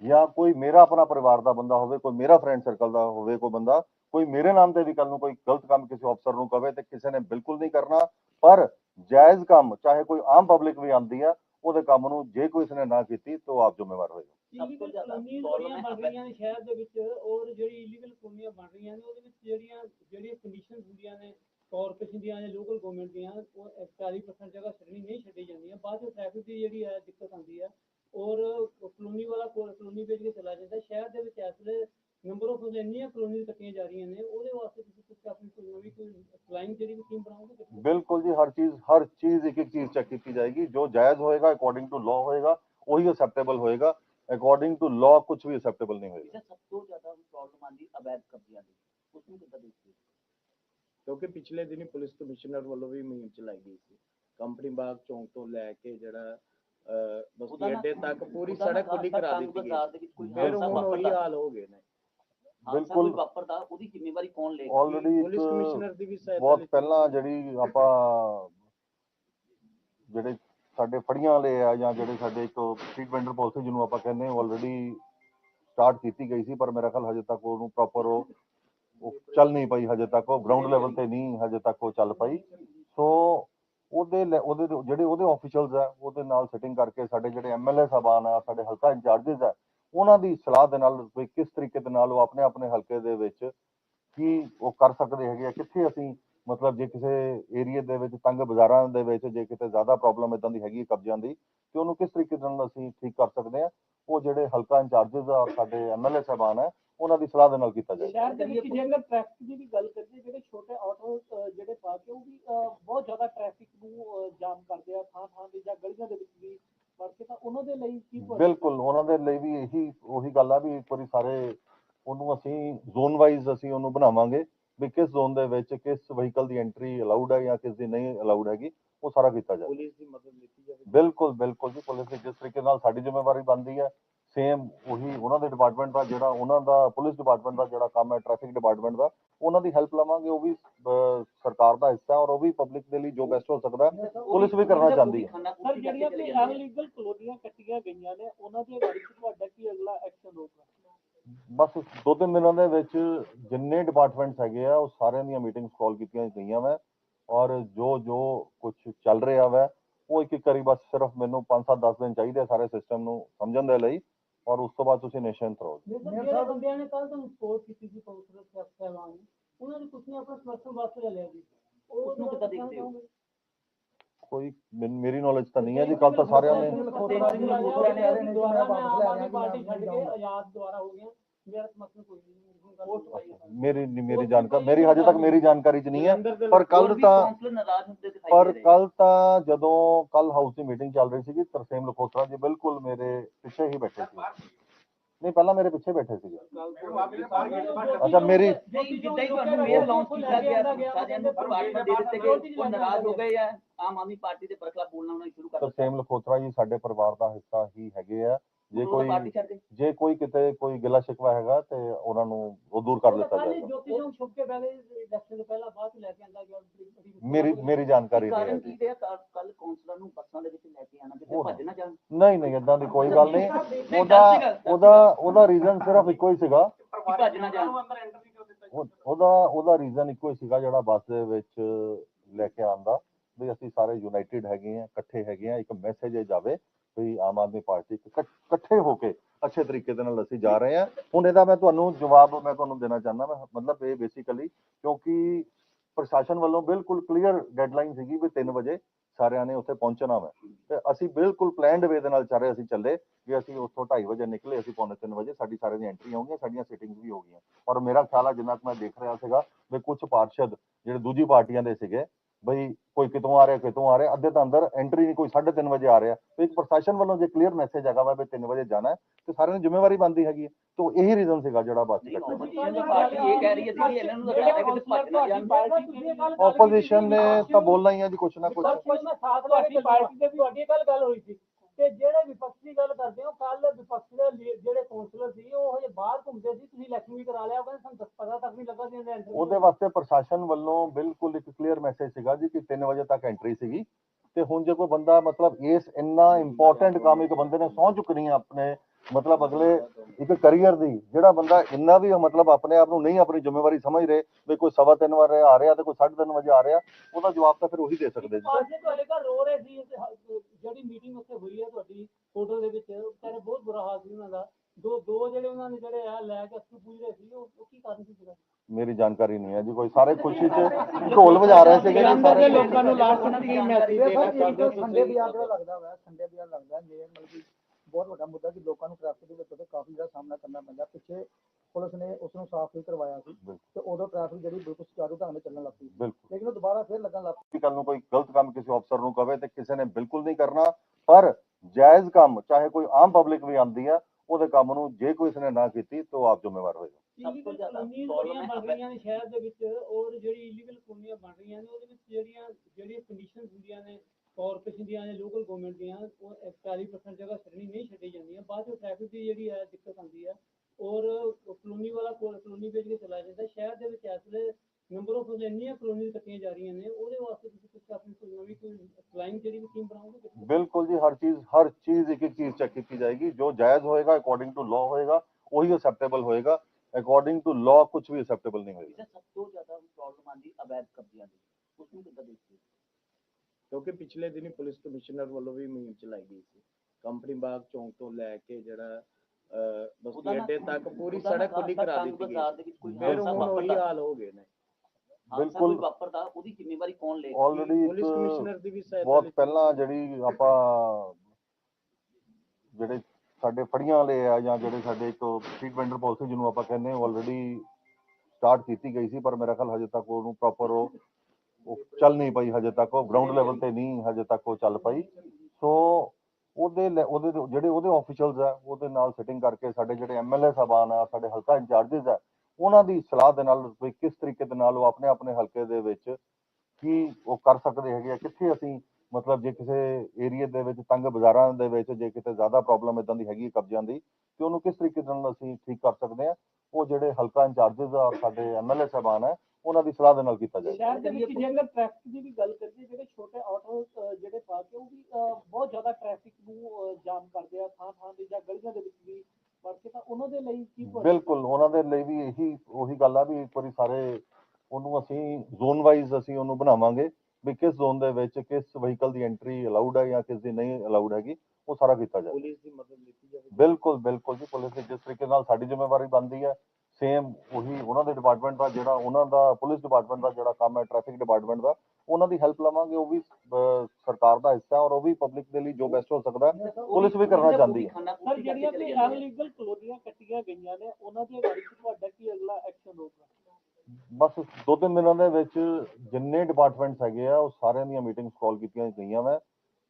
ਜਾਂ ਕੋਈ ਮੇਰਾ ਆਪਣਾ ਪਰਿਵਾਰ ਦਾ ਬੰਦਾ ਹੋਵੇ ਕੋਈ ਮੇਰਾ ਫਰੈਂਡ ਸਰਕਲ ਦਾ ਹੋਵੇ ਕੋਈ ਬੰਦਾ ਕੋਈ ਮੇਰੇ ਨਾਮ ਤੇ ਵੀ ਕੱਲ ਨੂੰ ਕੋਈ ਗਲਤ ਕੰਮ ਕਿਸੇ ਅਫਸਰ ਨੂੰ ਕਵੇ ਤੇ ਕਿਸੇ ਨੇ ਬਿਲਕੁਲ ਨਹੀਂ ਕਰਨਾ ਪਰ ਜਾਇਜ਼ ਕੰਮ ਚਾਹੇ ਕੋਈ ਆਮ ਪਬਲਿਕ ਵੀ ਆਂਦੀ ਆ ਉਹਦੇ ਕੰਮ ਨੂੰ ਜੇ ਕੋਈ ਇਸਨੇ ਨਾ ਕੀਤੀ ਤਾਂ ਆਪ ਜ਼ਿੰਮੇਵਾਰ ਹੋਏਗਾ। ਇਲੀਗਲ ਕਲੋਨੀਆਂ ਜਿਹੜੀਆਂ ਬਣ ਰਹੀਆਂ ਨੇ ਸ਼ਹਿਰ ਦੇ ਵਿੱਚ ਔਰ ਜਿਹੜੀ ਇਲੀਗਲ ਕਲੋਨੀਆਂ ਬਣ ਰਹੀਆਂ ਨੇ ਉਹਦੇ ਵਿੱਚ ਜਿਹੜੀਆਂ ਜਿਹੜੀਆਂ ਕੰਡੀਸ਼ਨਸ ਹੁੰਦੀਆਂ ਨੇ ਕਾਰਪੋਰੇਸ਼ਨ ਦੀਆਂ ਜਾਂ ਲੋਕਲ ਗਵਰਨਮੈਂਟ ਦੀਆਂ ਉਹ 40% ਜਗ੍ਹਾ ਛੱਡਣੀ ਨਹੀਂ ਛੱਡੀ ਜਾਂਦੀਆਂ। ਬਾਅਦ ਵਿੱਚ ਟ੍ਰੈਫਿਕ ਦੀ ਜਿਹੜੀ ਹੈ ਦਿੱਕਤ ਆਉਂਦੀ ਹੈ ਔਰ ਕਲੋਨੀ ਵਾਲਾ ਕੋਲ ਕਲੋਨੀ ਵੇਚ ਕੇ ਚਲਾ ਜਾਂਦਾ। ਸ਼ਹਿਰ ਦੇ ਵਿੱਚ ਇਸ ਵੇਲੇ ਨੰਬਰ ਆਫ ਇੰਨੀਆਂ ਕਲੋਨੀ ਕੱਟੀਆਂ ਜਾ ਰਹੀਆਂ ਨੇ ਉਹਦੇ ਵਾਸਤੇ ਤੁਸੀਂ ਕੁਝ ਆਪਣੀ ਕੋਈ ਨਵੀਂ ਕੋਈ ਫਲਾਈਂਗ ਜਿਹੜੀ ਵੀ ਸਕੀਮ ਬਣਾਓਗੇ ਬਿਲਕੁਲ ਜੀ ਹਰ ਚੀਜ਼ ਹਰ ਚੀਜ਼ ਇੱਕ ਇੱਕ ਚੀਜ਼ ਚੈੱਕ ਕੀਤੀ ਜਾਏਗੀ। ਜੋ ਜਾਇਜ਼ ਹੋਏਗਾ ਅਕੋਰਡਿੰਗ ਟੂ ਲਾਅ ਹੋਏਗਾ ਉਹੀ ਅਸੈਪਟੇਬਲ ਹੋਏਗਾ। ਅਕੋਰਡਿੰਗ ਟੂ ਲਾਅ ਕੁਝ ਵੀ ਅਸੈਪਟੇਬਲ ਨਹੀਂ ਹੋਏਗਾ। ਸਭ ਤੋਂ ਜ਼ਿਆਦਾ ਪ੍ਰੋਬਲਮ ਆਉਂਦੀ ਅਵੈਧ ਕਬਜ਼ਿਆਂ ਦੀ। ਉਸ ਨੂੰ ਕਿੱਦਾਂ ਦੇਖਦੇ ਹੋ? ਕਿਉਂਕਿ ਪਿਛਲੇ ਦਿਨੀ ਪੁਲਿਸ ਕਮਿਸ਼ਨਰ ਵੱਲੋਂ ਵੀ ਮੁਹਿੰਮ ਚਲਾਈ ਗਈ ਸੀ। ਕੰਪਨੀ ਬਾਗ ਚੌਂਕ ਤੋਂ ਲੈ ਕੇ ਜਿਹੜਾ ਬਸਤੀ ਅੱਡੇ ਤੱਕ ਪੂਰੀ ਸੜਕ ਖੁੱਲੀ ਕਰਾ ਦਿੱਤੀ ਗਈ ਫਿਰ ਹੁਣ ਉਹੀ ਹਾਲ ਹੋ ਗਏ ਨੇ। ਬਿਲਕੁਲ। ਵਾਪਰਦਾ ਉਹਦੀ ਜ਼ਿੰਮੇਵਾਰੀ ਕੌਣ ਲਏਗਾ? ਆਲਰੇਡੀ ਪੁਲਿਸ ਕਮਿਸ਼ਨਰ ਦੀ ਵੀ ਸਹਾਇਤਾ ਬਹੁਤ ਪਹਿਲਾਂ ਜਿਹੜੀ ਆਪਾਂ ਜਿਹੜੇ ਸਾਡੇ ਫੜੀਆਂ ਵਾਲੇ ਆ ਜਾਂ ਜਿਹੜੇ ਸਾਡੇ ਇੱਕ ਸਟਰੀਟ ਵੈਂਡਰ ਪਾਲਿਸੀ ਜਿਹਨੂੰ ਆਪਾਂ ਕਹਿੰਦੇ ਆਲਰੇਡੀ ਸਟਾਰਟ ਕੀਤੀ ਗਈ ਸੀ ਪਰ ਮੇਰਾ ਖਿਆਲ ਹਜੇ ਤੱਕ ਉਹਨੂੰ ਪ੍ਰੋਪਰ ਉਹ ਉਹ ਚੱਲ ਨਹੀਂ ਪਾਈ ਹਜੇ ਤੱਕ ਉਹ ਗਰਾਊਂਡ ਲੈਵਲ ਤੇ ਨਹੀਂ। ਹਜੇ ਤੱਕ ਉਹ ਚੱਲ ਪਾਈ। ਸੋ ਉਹਦੇ ਉਹਦੇ ਜਿਹੜੇ ਉਹਦੇ ਆਫੀਸ਼ੀਅਲਸ ਆ ਉਹਦੇ ਨਾਲ ਸੈਟਿੰਗ ਕਰਕੇ ਸਾਡੇ ਜਿਹੜੇ ਐਮਐਲਏ ਸਾਹਿਬਾਨ ਆ ਸਾਡੇ ਹਲਕਾ ਇੰਚਾਰजेस ਆ ਉਹਨਾਂ ਦੀ ਸਲਾਹ ਦੇ ਨਾਲ ਕੋਈ ਕਿਸ ਤਰੀਕੇ ਦੇ ਨਾਲ ਉਹ ਆਪਣੇ ਆਪਣੇ ਹਲਕੇ ਦੇ ਵਿੱਚ ਕੀ ਉਹ ਕਰ ਸਕਦੇ ਹੈਗੇ ਆ ਕਿੱਥੇ ਅਸੀਂ ਮਤਲਬ ਜੇ ਕਿਸੇ ਏਰੀਆ ਦੇ ਵਿੱਚ ਤੰਗ ਬਾਜ਼ਾਰਾਂ ਦੇ ਵਿੱਚ ਜੇ ਕਿਤੇ ਜ਼ਿਆਦਾ ਪ੍ਰੋਬਲਮ ਇਦਾਂ ਦੀ ਹੈਗੀ ਕਬਜ਼ਿਆਂ ਦੀ ਤੇ ਉਹਨੂੰ ਕਿਸ ਤਰੀਕੇ ਦੇ ਨਾਲ ਅਸੀਂ ਠੀਕ ਕਰ ਸਕਦੇ ਆ? ਉਹ ਜਿਹੜੇ ਹਲਕਾ ਇੰਚਾਰजेस ਆ ਸਾਡੇ ਐਮਐਲਏ ਸਾਹਿਬਾਨ ਆ ਉਹਨਾਂ ਦੀ ਸਲਾਹ ਦੇ ਨਾਲ ਕੀਤਾ ਜਾਏ ਸ਼ਹਿਰ ਦੇ ਵਿੱਚ ਜੇਕਰ ਟ੍ਰੈਫਿਕ ਦੀ ਵੀ ਗੱਲ ਕਰੀਏ ਜਿਹੜੇ ਛੋਟੇ ਆਟੋ ਜਿਹੜੇ ਪਾ ਕੇ ਉਹ ਵੀ ਬਹੁਤ ਜ਼ਿਆਦਾ ਟ੍ਰੈਫਿਕ ਨੂੰ ਜਾਮ ਕਰਦੇ ਆ ਥਾਂ ਥਾਂ ਤੇ ਜਾਂ ਗਲੀਆਂ ਦੇ ਵਿੱਚ ਵੀ ਵੜ ਕੇ ਤਾਂ ਉਹਨਾਂ ਦੇ ਲਈ ਕੀ ਬਿਲਕੁਲ ਉਹਨਾਂ ਦੇ ਲਈ ਵੀ ਇਹੀ ਉਹੀ ਗੱਲ ਆ ਵੀ ਇੱਕ ਵਾਰੀ ਸਾਰੇ ਉਹਨੂੰ ਅਸੀਂ ਜ਼ੋਨ ਵਾਈਜ਼ ਅਸੀਂ ਉਹਨੂੰ ਬਣਾਵਾਂਗੇ ਵੀ ਕਿਸ ਜ਼ੋਨ ਦੇ ਵਿੱਚ ਕਿਸ ਵਹੀਕਲ ਦੀ ਐਂਟਰੀ ਅਲਾਉਡ ਹੈ ਜਾਂ ਕਿਸ ਦੀ ਨਹੀਂ ਅਲਾਉਡ ਹੈਗੀ ਉਹ ਸਾਰਾ ਕੀਤਾ ਜਾਏ ਪੁਲਿਸ ਦੀ ਮਦਦ ਲਿੱਤੀ ਜਾਵੇ। ਬਿਲਕੁਲ ਬਿਲਕੁਲ ਜੀ ਪੁਲਿਸ ਦੀ ਜਿਸ ਤਰੀਕੇ ਨਾਲ ਸਾਡੀ ਜ਼ਿੰਮੇਵਾਰੀ ਬਣਦੀ ਹੈ ਸੇਮ ਉਹੀ ਉਹਨਾਂ ਦੇ ਡਿਪਾਰਟਮੈਂਟ ਦਾ ਜਿਹੜਾ ਉਹਨਾਂ ਦਾ ਪੁਲਿਸ ਡਿਪਾਰਟਮੈਂਟ ਦਾ ਜਿਹੜਾ ਕੰਮ ਹੈ ਟ੍ਰੈਫਿਕ ਡਿਪਾਰਟਮੈਂਟ ਦਾ ਉਹਨਾਂ ਦੀ ਹੈਲਪ ਲਵਾਂਗੇ ਉਹ ਵੀ ਸਰਕਾਰ ਦਾ ਹਿੱਸਾ ਹੈ ਔਰ ਉਹ ਵੀ ਪਬਲਿਕ ਦੇ ਲਈ ਜੋ ਬੈਸਟ ਹੋ ਸਕਦਾ ਹੈ, ਪੁਲਿਸ ਵੀ ਕਰਨਾ ਚਾਹੁੰਦੀ ਹੈ। ਸਰ ਜਿਹੜੀਆਂ ਵੀ ਅਨਲੀਗਲ ਕਲੋਨੀਆਂ ਕੱਟੀਆਂ ਗਈਆਂ ਨੇ ਉਹਨਾਂ ਦੇ ਬਾਰੇ ਤੁਹਾਡਾ ਕੀ ਅਗਲਾ ਐਕਸ਼ਨ ਹੋਊਗਾ? ਬਸ ਦੋ ਤਿੰਨ ਦਿਨਾਂ ਦੇ ਵਿੱਚ ਜਿੰਨੇ ਡਿਪਾਰਟਮੈਂਟਸ ਹੈਗੇ ਆ ਉਹ ਸਾਰਿਆਂ ਦੀਆਂ ਮੀਟਿੰਗਸ ਕਾਲ ਕੀਤੀਆਂ ਗਈਆਂ ਵਾ ਔਰ ਜੋ ਜੋ ਕੁਝ ਚੱਲ ਰਿਹਾ ਵਾ ਉਹ ਇੱਕ ਇੱਕ ਕਰੀ ਬਸ ਸਿਰਫ ਮੈਨੂੰ 5-7 10 ਦਿਨ ਚਾਹੀਦੇ ਆ ਸਾਰੇ ਸਿਸਟਮ ਨੂੰ ਸਮਝਣ ਦੇ ਲਈ। ਔਰ ਉਸ ਤੋਂ ਬਾਅਦ ਤੁਸੀਂ ਨਿਸ਼ਚਿੰਤ ਰਹੋ ਜਿਹੜੇ ਬੰਦਿਆਂ ਨੇ ਕੱਲ ਤੁਹਾਨੂੰ ਸਪੋਰਟ ਕੀਤੀ ਸੀ ਕਾਉਂਸਲਰ ਸਾਹਿਬ ਸਾਹਿਬਾਨ ਨੇ ਉਹਨਾਂ ਨੇ ਕੁਝ ਨੇ ਆਪਣਾ ਸਮਰਥਨ ਵਾਸਤੇ ਲੈ ਲਿਆ ਜੀ ਉਹ ਉਸ ਨੂੰ ਕਿੱਦਾਂ ਦੇਖਦੇ ਹੋ? ਕੋਈ ਮੈਨ- ਮੇਰੀ ਨੌਲੇਜ ਤਾਂ ਨਹੀਂ ਹੈ ਜੀ ਕੱਲ ਤਾਂ ਸਾਰਿਆਂ ਨੇ ਦੁਆਰਾ ਮੈਂ ਆਮ ਆਦਮੀ ਪਾਰਟੀ ਛੱਡ ਕੇ ਆਜ਼ਾਦ ਦੁਆਰਾ ਹੋ ਗਿਆ ਮੇਰਾ ਸਮਰਥਨ ਕੋਈ ਨਹੀਂ ਹੁਣ ਗੱਲ ਹੋਈ ਹੈ। ਮੇਰੀ ਨਹੀਂ ਮੇਰੀ ਜਾਣਕਾਰੀ ਮੇਰੀ ਹਜੇ ਤੱਕ ਮੇਰੀ ਜਾਣਕਾਰੀ 'ਚ ਨਹੀਂ ਹੈ। ਪਰ ਕੱਲ ਤਾਂ ਪਰ ਕੱਲ ਤਾਂ ਜਦੋਂ ਕੱਲ ਹਾਊਸ ਦੀ ਮੀਟਿੰਗ ਚੱਲ ਰਹੀ ਸੀਗੀ ਤਰਸੇਮ ਲਖੋਤਰਾ ਜੀ ਬਿਲਕੁਲ ਮੇਰੇ ਪਿੱਛੇ ਹੀ ਬੈਠੇ ਸੀ। ਨਹੀਂ ਪਹਿਲਾਂ ਮੇਰੇ ਪਿੱਛੇ ਬੈਠੇ ਸੀਗੇ। ਅੱਛਾ ਮੇਰੀ ਜਿੱਦਾਂ ਹੀ ਤੁਹਾਨੂੰ ਮੇਅਰ ਲਾਂਚ ਕੀਤਾ ਗਿਆ ਸਾਰਿਆਂ ਨੂੰ ਡਿਪਾਰਟਮੈਂਟ ਦੇ ਦਿੱਤੇ ਗਏ ਉਹ ਨਾਰਾਜ਼ ਹੋ ਗਏ ਆ। ਆਮ ਆਦਮੀ ਪਾਰਟੀ ਦੇ ਬਰਖਲਾਫ ਬੋਲਣਾ ਉਹਨਾਂ ਨੇ ਸ਼ੁਰੂ ਕਰ ਦਿੱਤਾ। ਤਰਸੇਮ ਲਖੋਤਰਾ ਜੀ ਸਾਡੇ ਪਰਿਵਾਰ ਦਾ ਹਿੱਸਾ ਹੀ ਹੈਗੇ ਆ। ਜੇ ਪਾਰਟੀ ਕੋਈ ਛੱਡ ਜੇ ਕੋਈ ਕਿਤੇ ਕੋਈ ਗਿਲਾ ਸ਼ਿਕਵਾ ਹੈਗਾ ਤੇ ਉਹਨਾਂ ਨੂੰ ਉਹ ਦੂਰ ਕਰ ਦਿੱਤਾ ਜਾਏਗਾ। ਜੋਤੀ ਨੂੰ ਛੁਪ ਕੇ ਬਹਿ ਗਏ ਇਲੈਕਸ਼ਨ ਤੋਂ ਪਹਿਲਾਂ ਬਾਅਦ ਚ ਲੈ ਕੇ ਆਂਦਾ ਗਿਆ ਬੜੀ- ਬੜੀ- ਮੇਰੀ ਮੇਰੀ ਜਾਣਕਾਰੀ ਨਹੀਂ ਹੈ ਕਾਰਨ ਜੀ। ਕੀ ਰਿਹਾ ਕੱਲ ਕਾਉਂਸਲਰ ਨੂੰ ਬੱਸਾਂ ਦੇ ਵਿੱਚ ਲੈ ਕੇ ਆਣਾ ਕਿਤੇ ਉਹ- ਭੱਜ ਨਾ ਜਾਣ। ਨਹੀਂ ਨਹੀਂ ਇਦਾਂ ਦੀ ਕੋਈ ਗੱਲ ਨਹੀਂ। ਉਹਦਾ ਉਹਦਾ ਉਹਦਾ ਰੀਜ਼ਨ ਸਿਰਫ ਇੱਕੋ ਹੀ ਸੀਗਾ। ਭੱਜ ਨਾ ਜਾਣ। ਉਹਦਾ ਉਹਦਾ ਰੀਜ਼ਨ ਇੱਕੋ ਹੀ ਸੀਗਾ ਜਿਹੜਾ ਬੱਸ ਦੇ ਵਿੱਚ ਲੈ ਕੇ ਆਂਦਾ ਵੀ ਅਸੀਂ ਸਾਰੇ ਯੂਨਾਈਟਿਡ ਹੈਗੇ ਆ ਇਕੱਠੇ ਹੈਗੇ ਆ ਇੱਕ ਮੈਸੇਜ ਜਾਵੇ ਵੀ ਆਮ ਆਦਮੀ ਪਾਰਟੀ ਇਕੱਠੇ ਹੋ ਕੇ ਅੱਛੇ ਤਰੀਕੇ ਦੇ ਨਾਲ ਅਸੀਂ ਜਾ ਰਹੇ ਹਾਂ। ਹੁਣ ਇਹਦਾ ਮੈਂ ਤੁਹਾਨੂੰ ਜਵਾਬ ਮੈਂ ਤੁਹਾਨੂੰ ਦੇਣਾ ਚਾਹੁੰਦਾ ਮੈਂ, ਮਤਲਬ ਇਹ ਬੇਸਿਕਲੀ ਕਿਉਂਕਿ ਪ੍ਰਸ਼ਾਸਨ ਵੱਲੋਂ ਬਿਲਕੁਲ ਕਲੀਅਰ ਡੈਡਲਾਈਨ ਸੀਗੀ ਵੀ 3 ਵਜੇ ਸਾਰਿਆਂ ਨੇ ਉੱਥੇ ਪਹੁੰਚਣਾ ਵਾ। ਤੇ ਅਸੀਂ ਬਿਲਕੁਲ ਪਲਾਨਡ ਵੇ ਦੇ ਨਾਲ ਚਾਰੇ ਅਸੀਂ ਚੱਲੇ, ਵੀ ਅਸੀਂ ਉੱਥੋਂ 2:30 ਵਜੇ ਨਿਕਲੇ, ਅਸੀਂ ਪੌਣੇ 3 ਵਜੇ ਸਾਡੀ ਸਾਰਿਆਂ ਦੀ ਐਂਟਰੀ ਹੋਊਗੀ ਸਾਡੀਆਂ ਸਿਟਿੰਗਸ ਵੀ ਹੋ ਗਈਆਂ। ਔਰ ਮੇਰਾ ਖਿਆਲ ਆ ਜਿੰਨਾ ਕੁ ਮੈਂ ਦੇਖ ਰਿਹਾ ਸੀਗਾ ਵੀ ਕੁਝ ਪਾਰਸ਼ਦ ਜਿਹੜੇ ਦੂਜੀ ਪਾਰਟੀਆਂ ਦੇ ਸੀਗੇ ਬਈ ਕੋਈ ਕਿਤੋਂ ਆ ਰਿਹਾ ਕਿਤੋਂ ਆ ਰਿਹਾ ਅੱਧੇ ਤਾਂ ਅੰਦਰ ਐਂਟਰੀ ਨਹੀਂ ਕੋਈ 3:30 ਵਜੇ ਆ ਰਿਹਾ। ਤੇ ਇੱਕ ਪ੍ਰਸ਼ਾਸਨ ਵੱਲੋਂ ਜੇ ਕਲੀਅਰ ਮੈਸੇਜ ਹੈਗਾ ਵਾ ਵੀ 3 ਵਜੇ ਜਾਣਾ ਤੇ ਸਾਰਿਆਂ ਨੂੰ ਜ਼ਿੰਮੇਵਾਰੀ ਬਣਦੀ ਹੈਗੀ ਹੈ। ਤੋਂ ਇਹੀ ਰੀਜ਼ਨ ਸੀਗਾ ਜਿਹੜਾ ਬੱਸ ਨਹੀਂ ਕੱਟਿਆ opposition ਦੀ ਪਾਰਟੀ ਇਹ ਕਹਿ ਰਹੀ ਹੈ ਕਿ ਇਹਨਾਂ ਨੂੰ ਲਗਾ ਕੇ ਕਿਤੇ ਭੱਜ ਨਾ ਜਾਣ। ਆਪੋਜੀਸ਼ਨ ਨੇ ਤਾਂ ਬੋਲਣਾ ਹੀ ਹੈ ਜੀ ਕੁਛ ਨਾ ਕੁਛ। ਪਾਰਟੀ ਦੇ ਵੀ ਤੁਹਾਡੀ ਕੱਲ ਗੱਲ ਹੋਈ ਸੀ। ਤੇ ਜਿਹੜੇ ਵਿਪਕਸ਼ ਦੀ ਗੱਲ ਕਰਦੇ ਹੋ ਕੱਲ ਵਿਪਕਸ਼ ਦੇ ਜਿਹੜੇ ਕੌਂਸਲਰ ਸੀ, ਉਹ ਹਜੇ ਬਾਹਰ ਘੁੰਮਦੇ ਸੀ, ਤੁਸੀਂ ਇਲੈਕਸ਼ਨ ਵੀ ਕਰਾ ਲਿਆ ਕਹਿੰਦੇ ਸਾਨੂੰ ਪਤਾ ਤੱਕ ਨਹੀਂ ਲੱਗਾ ਸੀ ਉਹਦੇ ਵਾਸਤੇ ਪ੍ਰਸ਼ਾਸਨ ਵੱਲੋਂ ਬਿਲਕੁਲ ਇੱਕ ਕਲੀਅਰ ਮੈਸੇਜ ਸੀਗਾ ਜੀ ਕਿ 3 ਵਜੇ ਤੱਕ ਐਂਟਰੀ ਸੀਗੀ। ਤੇ ਹੁਣ ਜੇ ਕੋਈ ਬੰਦਾ ਮਤਲਬ ਇਸ ਇੰਨਾ ਇੰਪੋਰਟੈਂਟ ਕੰਮ ਇੱਕ ਬੰਦੇ ਨੇ ਸਹੁੰ ਚੁੱਕਣੀ ਆਪਣੇ ਮਤਲਬ ਅਗਲੇ ਇੱਕ ਕੈਰੀਅਰ ਦੀ ਜਿਹੜਾ ਬੰਦਾ ਇੰਨਾ ਵੀ ਮਤਲਬ ਆਪਣੇ ਆਪ ਨੂੰ ਨਹੀਂ ਆਪਣੀ ਜ਼ਿੰਮੇਵਾਰੀ ਸਮਝ ਰਹੇ ਵੀ ਕੋਈ ਸਵਾ ਤਿੰਨ ਵਜੇ ਆ ਰਿਹਾ ਤੇ ਕੋਈ 3:30 ਵਜੇ ਆ ਰਿਹਾ ਉਹਦਾ ਜਵਾਬ ਤਾਂ ਫਿਰ ਉਹੀ ਦੇ ਸਕਦੇ ਜੀ। ਅੱਜ ਤੁਹਾਡੇ ਘਰ ਰੋ ਰਹੇ ਸੀ ਜਿਹੜੀ ਮੀਟਿੰਗ ਉੱਥੇ ਹੋਈ ਹੈ ਤੁਹਾਡੀ ਫੋਟੋ ਦੇ ਵਿੱਚ ਵਿਚਾਰੇ ਬਹੁਤ ਬੁਰਾ ਹਾਲ ਸੀ ਉਹਨਾਂ ਦਾ। ਦੋ ਦੋ ਜਿਹੜੇ ਉਹਨਾਂ ਨੇ ਜਿਹੜੇ ਆ ਲੈ ਕੇ ਅਸੂ ਪੂਜ ਰਹੇ ਸੀ ਉਹ ਕੀ ਕਾਰਨ ਸੀ ਜਿਹੜਾ? ਮੇਰੀ ਜਾਣਕਾਰੀ ਨਹੀਂ ਹੈ ਜੀ ਕੋਈ ਸਾਰੇ ਖੁਸ਼ੀ 'ਚ ਢੋਲ ਵਜਾ ਰਹੇ ਸੀਗੇ ਜੀ ਸਾਰੇ ਲੋਕਾਂ ਨੂੰ ਲਾਸਟ ਕੀ ਮੈਸੇਜ ਇਹ ਦੇਣਾ ਚਾਹੁੰਦੇ ਸੰਡੇ ਬਾਜ਼ਾਰ ਜਿਹੜਾ ਲੱਗਦਾ ਵਾ ਸੰਡੇ ਬਾਜ਼ਾਰ ਲੱਗਦਾ ਜੇ ਮਤਲਬ ਕਿ ਬਹੁਤ ਵੱਡਾ ਮੁੱਦਾ ਕਿ ਲੋਕਾਂ ਨੂੰ ਟ੍ਰੈਫਿਕ ਦੇ ਵਿੱਚ ਕਾਫੀ ਜ਼ਿਆਦਾ ਸਾਹਮਣਾ ਕਰਨਾ ਪੈਂਦਾ। ਪਿੱਛੇ ਪੁਲਿਸ ਨੇ ਉਸ ਨੂੰ ਸਾਫ਼ ਨਹੀਂ ਕਰਵਾਇਆ ਸੀ। ਤੇ ਉਦੋਂ ਟ੍ਰੈਫਿਕ ਜਿਹੜੀ ਬਿਲਕੁਲ ਸੁਚਾਰੂ ਢੰਗ ਨਾਲ ਚੱਲਣ ਲੱਗ ਪਈ। ਲੇਕਿਨ ਉਹ ਦੁਬਾਰਾ ਫਿਰ ਲੱਗਣ ਲੱਗ ਕਿ ਕੱਲ ਨੂੰ ਕੋਈ ਗਲਤ ਕੰਮ ਕਿਸੇ ਅਫਸਰ ਨੂੰ ਕਵੇ ਤੇ ਕਿਸੇ ਨੇ ਬਿਲਕੁਲ ਨਹੀਂ ਕਰਨਾ ਪਰ ਜਾਇਜ਼ ਕੰਮ ਚਾਹੇ ਕੋਈ ਆਮ ਪਬਲਿਕ ਵੀ ਆਂਦੀ ਆ ਉਹਦੇ ਕੰਮ ਨੂੰ ਜੇ ਕੋਈ ਇਸਨੇ ਨਾ ਕੀਤੀ ਤਾਂ ਉਹ ਆਪ ਜ਼ਿੰਮੇਵਾਰ ਹੋਏਗਾ। ਸਭ ਤੋਂ ਜ਼ਿਆਦਾ ਹੈ ਬਣ ਰਹੀਆਂ ਨੇ ਸ਼ਹਿਰ ਦੇ ਵਿੱਚ ਔਰ ਜਿਹੜੀ ਇਲੀਗਲ ਕਲੋਨੀਆਂ ਬਣ ਰਹੀਆਂ ਨੇ ਉਹਦੇ ਵਿੱਚ ਜਿਹੜੀਆਂ ਜਿਹੜੀਆਂ ਕੰਡੀਸ਼ਨਸ ਹੁੰਦੀਆਂ ਨੇ ਕਾਰਪੋਰੇਸ਼ਨ ਦੀਆਂ ਜਾਂ ਲੋਕਲ ਗਵਰਨਮੈਂਟ ਦੀਆਂ ਉਹ 40% ਜਗ੍ਹਾ ਛੱਡਣੀ ਨਹੀਂ ਛੱਡੀ ਜਾਂਦੀਆਂ ਬਾਅਦ ਵਿੱਚ ਟ੍ਰੈਫਿਕ ਦੀ ਜਿਹੜੀ ਹੈ ਦਿੱਕਤ ਆਉਂਦੀ ਹੈ ਔਰ ਕਲੋਨੀ ਵਾਲਾ ਕਲੋਨੀ ਵੇਚ ਕੇ ਚਲਾ ਜਾਂਦਾ। ਸ਼ਹਿਰ ਦੇ ਵਿੱਚ ਇਸ ਵੇਲੇ ਨੰਬਰ ਆਫ ਇੰਨੀਆਂ ਕਲੋਨੀਆਂ ਕੱਟੀਆਂ ਜਾ ਰਹੀਆਂ ਨੇ। ਉਹਦੇ ਵਾਸਤੇ ਤੁਸੀਂ ਕੁਝ ਆਪਣੀ ਕੋਈ ਨਵੀਂ ਕੋਈ ਫਲਾਈਂਗ ਜਿਹੜੀ ਵੀ ਸਕੀਮ ਬਣਾਓਗੇ? ਬਿਲਕੁਲ ਜੀ ਹਰ ਚੀਜ਼ ਹਰ ਚੀਜ਼ ਇੱਕ ਇੱਕ ਚੀਜ਼ ਚੈੱਕ ਕੀਤੀ ਜਾਏਗੀ। ਜੋ ਜਾਇਜ਼ ਹੋਏਗਾ ਅਕੋਰਡਿੰਗ ਟੂ ਲਾਅ ਹੋਏਗਾ ਉਹੀ ਅਸੈਪਟੇਬਲ ਹੋਏਗਾ। ਅਕੋਰਡਿੰਗ ਟੂ ਲਾਅ ਕੁਝ ਵੀ ਅਸੈਪਟੇਬਲ ਨਹੀਂ ਹੋਏਗਾ। ਸਭ ਤੋਂ ਜ਼ਿਆਦਾ ਪ੍ਰੋਬਲਮ ਆਂਦੀ ਅਵੈਧ ਕਬਜ਼ਿਆਂ ਦੀ ਉਸ ਨੂੰ ਕਿੱਦਾਂ ਦੇਖਦੇ ਹੋ? ਕਿਉਂਕਿ ਪਿਛਲੇ ਦਿਨੀ ਪੁਲਿਸ ਕਮਿਸ਼ਨਰ ਵੱਲੋਂ ਵੀ ਮੁਹਿੰਮ ਚਲਾਈ ਗਈ ਸੀ। ਕੰਪਨੀ ਬਾਗ ਚੌਂਕ ਤੋਂ ਲੈ ਕੇ ਜਿਹੜਾ ਬਸਤੀ ਅੱਡੇ ਤੱਕ ਪੂਰੀ ਸੜਕ ਖੁੱਲੀ ਕਰਾ ਦਿੱਤੀ ਗਈ। ਫਿਰ ਹੁਣ ਉਹੀ ਹਾਲ ਹੋ ਗਏ ਨੇ। ਬਿਲਕੁਲ। ਵਾਪਰਦਾ ਉਹਦੀ ਜ਼ਿੰਮੇਵਾਰੀ ਕੌਣ ਲਏ ਆਲਰੇਡੀ ਪੁਲਿਸ ਕਮਿਸ਼ਨਰ ਦੀ ਵੀ ਸਹਾਇਤਾ ਬਹੁਤ ਪਹਿਲਾਂ ਜਿਹੜੀ ਆਪਾਂ ਜਿਹੜੇ ਸਾਡੇ ਫੜੀਆਂ ਵਾਲੇ ਆ ਜਾਂ ਜਿਹੜੇ ਸਾਡੇ ਇੱਕ ਸਟਰੀਟ ਵੈਂਡਰ ਪਾਲਿਸੀ ਜਿਹਨੂੰ ਆਪਾਂ ਕਹਿੰਦੇ ਆਲਰੇਡੀ ਸਟਾਰਟ ਕੀਤੀ ਗਈ ਸੀ ਪਰ ਮੇਰਾ ਖਿਆਲ ਹਜੇ ਤੱਕ ਉਹਨੂੰ ਪ੍ਰੋਪਰ ਉਹ ਚੱਲ ਨਹੀਂ ਪਈ ਹਜੇ ਤੱਕ, ਉਹ ਗਰਾਊਂਡ ਲੈਵਲ ਤੇ ਨਹੀਂ ਹਜੇ ਤੱਕ ਉਹ ਚੱਲ ਪਈ। ਸੋ ਉਹਦੇ ਉਹਦੇ ਜਿਹੜੇ ਉਹਦੇ ਆਫੀਸ਼ੀਅਲਸ ਆ, ਉਹਦੇ ਨਾਲ ਸੈਟਿੰਗ ਕਰਕੇ ਸਾਡੇ ਜਿਹੜੇ ਐਮਐਲਏ ਸਾਹਿਬਾਨ ਆ, ਸਾਡੇ ਹਲਕਾ ਇੰਚਾਰजेस ਆ, ਉਹਨਾਂ ਦੀ ਸਲਾਹ ਦੇ ਨਾਲ ਕੋਈ ਕਿਸ ਤਰੀਕੇ ਦੇ ਨਾਲ ਉਹ ਆਪਣੇ ਆਪਣੇ ਹਲਕੇ ਦੇ ਵਿੱਚ ਕੀ ਉਹ ਕਰ ਸਕਦੇ ਹੈਗੇ ਆ, ਕਿੱਥੇ ਅਸੀਂ ਮਤਲਬ ਜੇ ਕਿਸੇ ਏਰੀਆ ਦੇ ਵਿੱਚ ਤੰਗ ਬਾਜ਼ਾਰਾਂ ਦੇ ਵਿੱਚ ਜੇ ਕਿਤੇ ਜ਼ਿਆਦਾ ਪ੍ਰੋਬਲਮ ਇਦਾਂ ਦੀ ਹੈਗੀ ਕਬਜ਼ਿਆਂ ਦੀ, ਤੇ ਉਹਨੂੰ ਕਿਸ ਤਰੀਕੇ ਦੇ ਨਾਲ ਅਸੀਂ ਠੀਕ ਕਰ ਸਕਦੇ ਆ? ਉਹ ਜਿਹੜੇ ਹਲਕਾ ਇੰਚਾਰजेस ਆ, ਸਾਡੇ ਐਮਐਲਏ ਸਾਹਿਬਾਨ ਆ ਉਹਨਾਂ ਦੀ ਸਲਾਹ ਦੇ ਨਾਲ ਕੀਤਾ ਜਾਏ ਸ਼ਹਿਰ ਦੇ ਵਿੱਚ ਜੇਕਰ ਟ੍ਰੈਫਿਕ ਦੀ ਵੀ ਗੱਲ ਕਰੀਏ ਜਿਹੜੇ ਛੋਟੇ ਆਟੋ ਜਿਹੜੇ ਪਾ ਕੇ ਉਹ ਵੀ ਬਹੁਤ ਜ਼ਿਆਦਾ ਟ੍ਰੈਫਿਕ ਨੂੰ ਜਾਮ ਕਰਦੇ ਆ ਥਾਂ ਥਾਂ ਤੇ ਜਾਂ ਗਲੀਆਂ ਦੇ ਵਿੱਚ ਵੀ ਵੜ ਕੇ ਤਾਂ ਉਹਨਾਂ ਦੇ ਲਈ ਕੀ ਬਿਲਕੁਲ ਉਹਨਾਂ ਦੇ ਲਈ ਵੀ ਇਹੀ ਉਹੀ ਗੱਲ ਆ ਵੀ ਇੱਕ ਵਾਰੀ ਸਾਰੇ ਉਹਨੂੰ ਅਸੀਂ ਜ਼ੋਨ ਵਾਈਜ਼ ਅਸੀਂ ਉਹਨੂੰ ਬਣਾਵਾਂਗੇ ਵੀ ਕਿਸ ਜ਼ੋਨ ਦੇ ਵਿੱਚ ਕਿਸ ਵਹੀਕਲ ਦੀ ਐਂਟਰੀ ਅਲਾਉਡ ਹੈ ਜਾਂ ਕਿਸ ਦੀ ਨਹੀਂ ਅਲਾਉਡ ਹੈਗੀ ਉਹ ਸਾਰਾ ਕੀਤਾ ਜਾਏ। ਪੁਲਿਸ ਦੀ ਮਦਦ ਜਾਵੇ। ਬਿਲਕੁਲ ਬਿਲਕੁਲ ਜੀ ਪੁਲਿਸ ਦੀ ਜਿਸ ਤਰੀਕੇ ਨਾਲ ਸਾਡੀ ਜ਼ਿੰਮੇਵਾਰੀ ਬਣਦੀ ਹੈ ਸੇਮ ਉਹੀ ਉਹਨਾਂ ਦੇ ਡਿਪਾਰਟਮੈਂਟ ਦਾ ਜਿਹੜਾ ਉਹਨਾਂ ਦਾ ਪੁਲਿਸ ਡਿਪਾਰਟਮੈਂਟ ਦਾ ਜਿਹੜਾ ਕੰਮ ਹੈ ਟ੍ਰੈਫਿਕ ਡਿਪਾਰਟਮੈਂਟ ਦਾ ਉਹਨਾਂ ਦੀ ਹੈਲਪ ਲਵਾਂਗੇ ਉਹ ਵੀ ਸਰਕਾਰ ਦਾ ਹਿੱਸਾ ਹੈ ਔਰ ਉਹ ਵੀ ਪਬਲਿਕ ਦੇ ਲਈ ਜੋ ਬੈਸਟ ਹੋ ਸਕਦਾ ਹੈ, ਪੁਲਿਸ ਵੀ ਕਰਨਾ ਚਾਹੁੰਦੀ ਹੈ। ਸਰ ਜਿਹੜੀਆਂ ਆ। ਅਨਲੀਗਲ ਕਲੋਨੀਆਂ ਕੱਟੀਆਂ ਗਈਆਂ ਨੇ ਉਹਨਾਂ ਦੇ ਬਾਰੇ ਤੁਹਾਡਾ ਕੀ ਅਗਲਾ ਐਕਸ਼ਨ ਹੋਊਗਾ? ਬਸ ਦੋ ਤਿੰਨ ਦਿਨਾਂ ਦੇ ਵਿੱਚ ਜਿੰਨੇ ਡਿਪਾਰਟਮੈਂਟਸ ਹੈਗੇ ਆ ਉਹ ਸਾਰਿਆਂ ਦੀਆਂ ਮੀਟਿੰਗਸ ਕਾਲ ਕੀਤੀਆਂ ਗਈਆਂ ਵਾ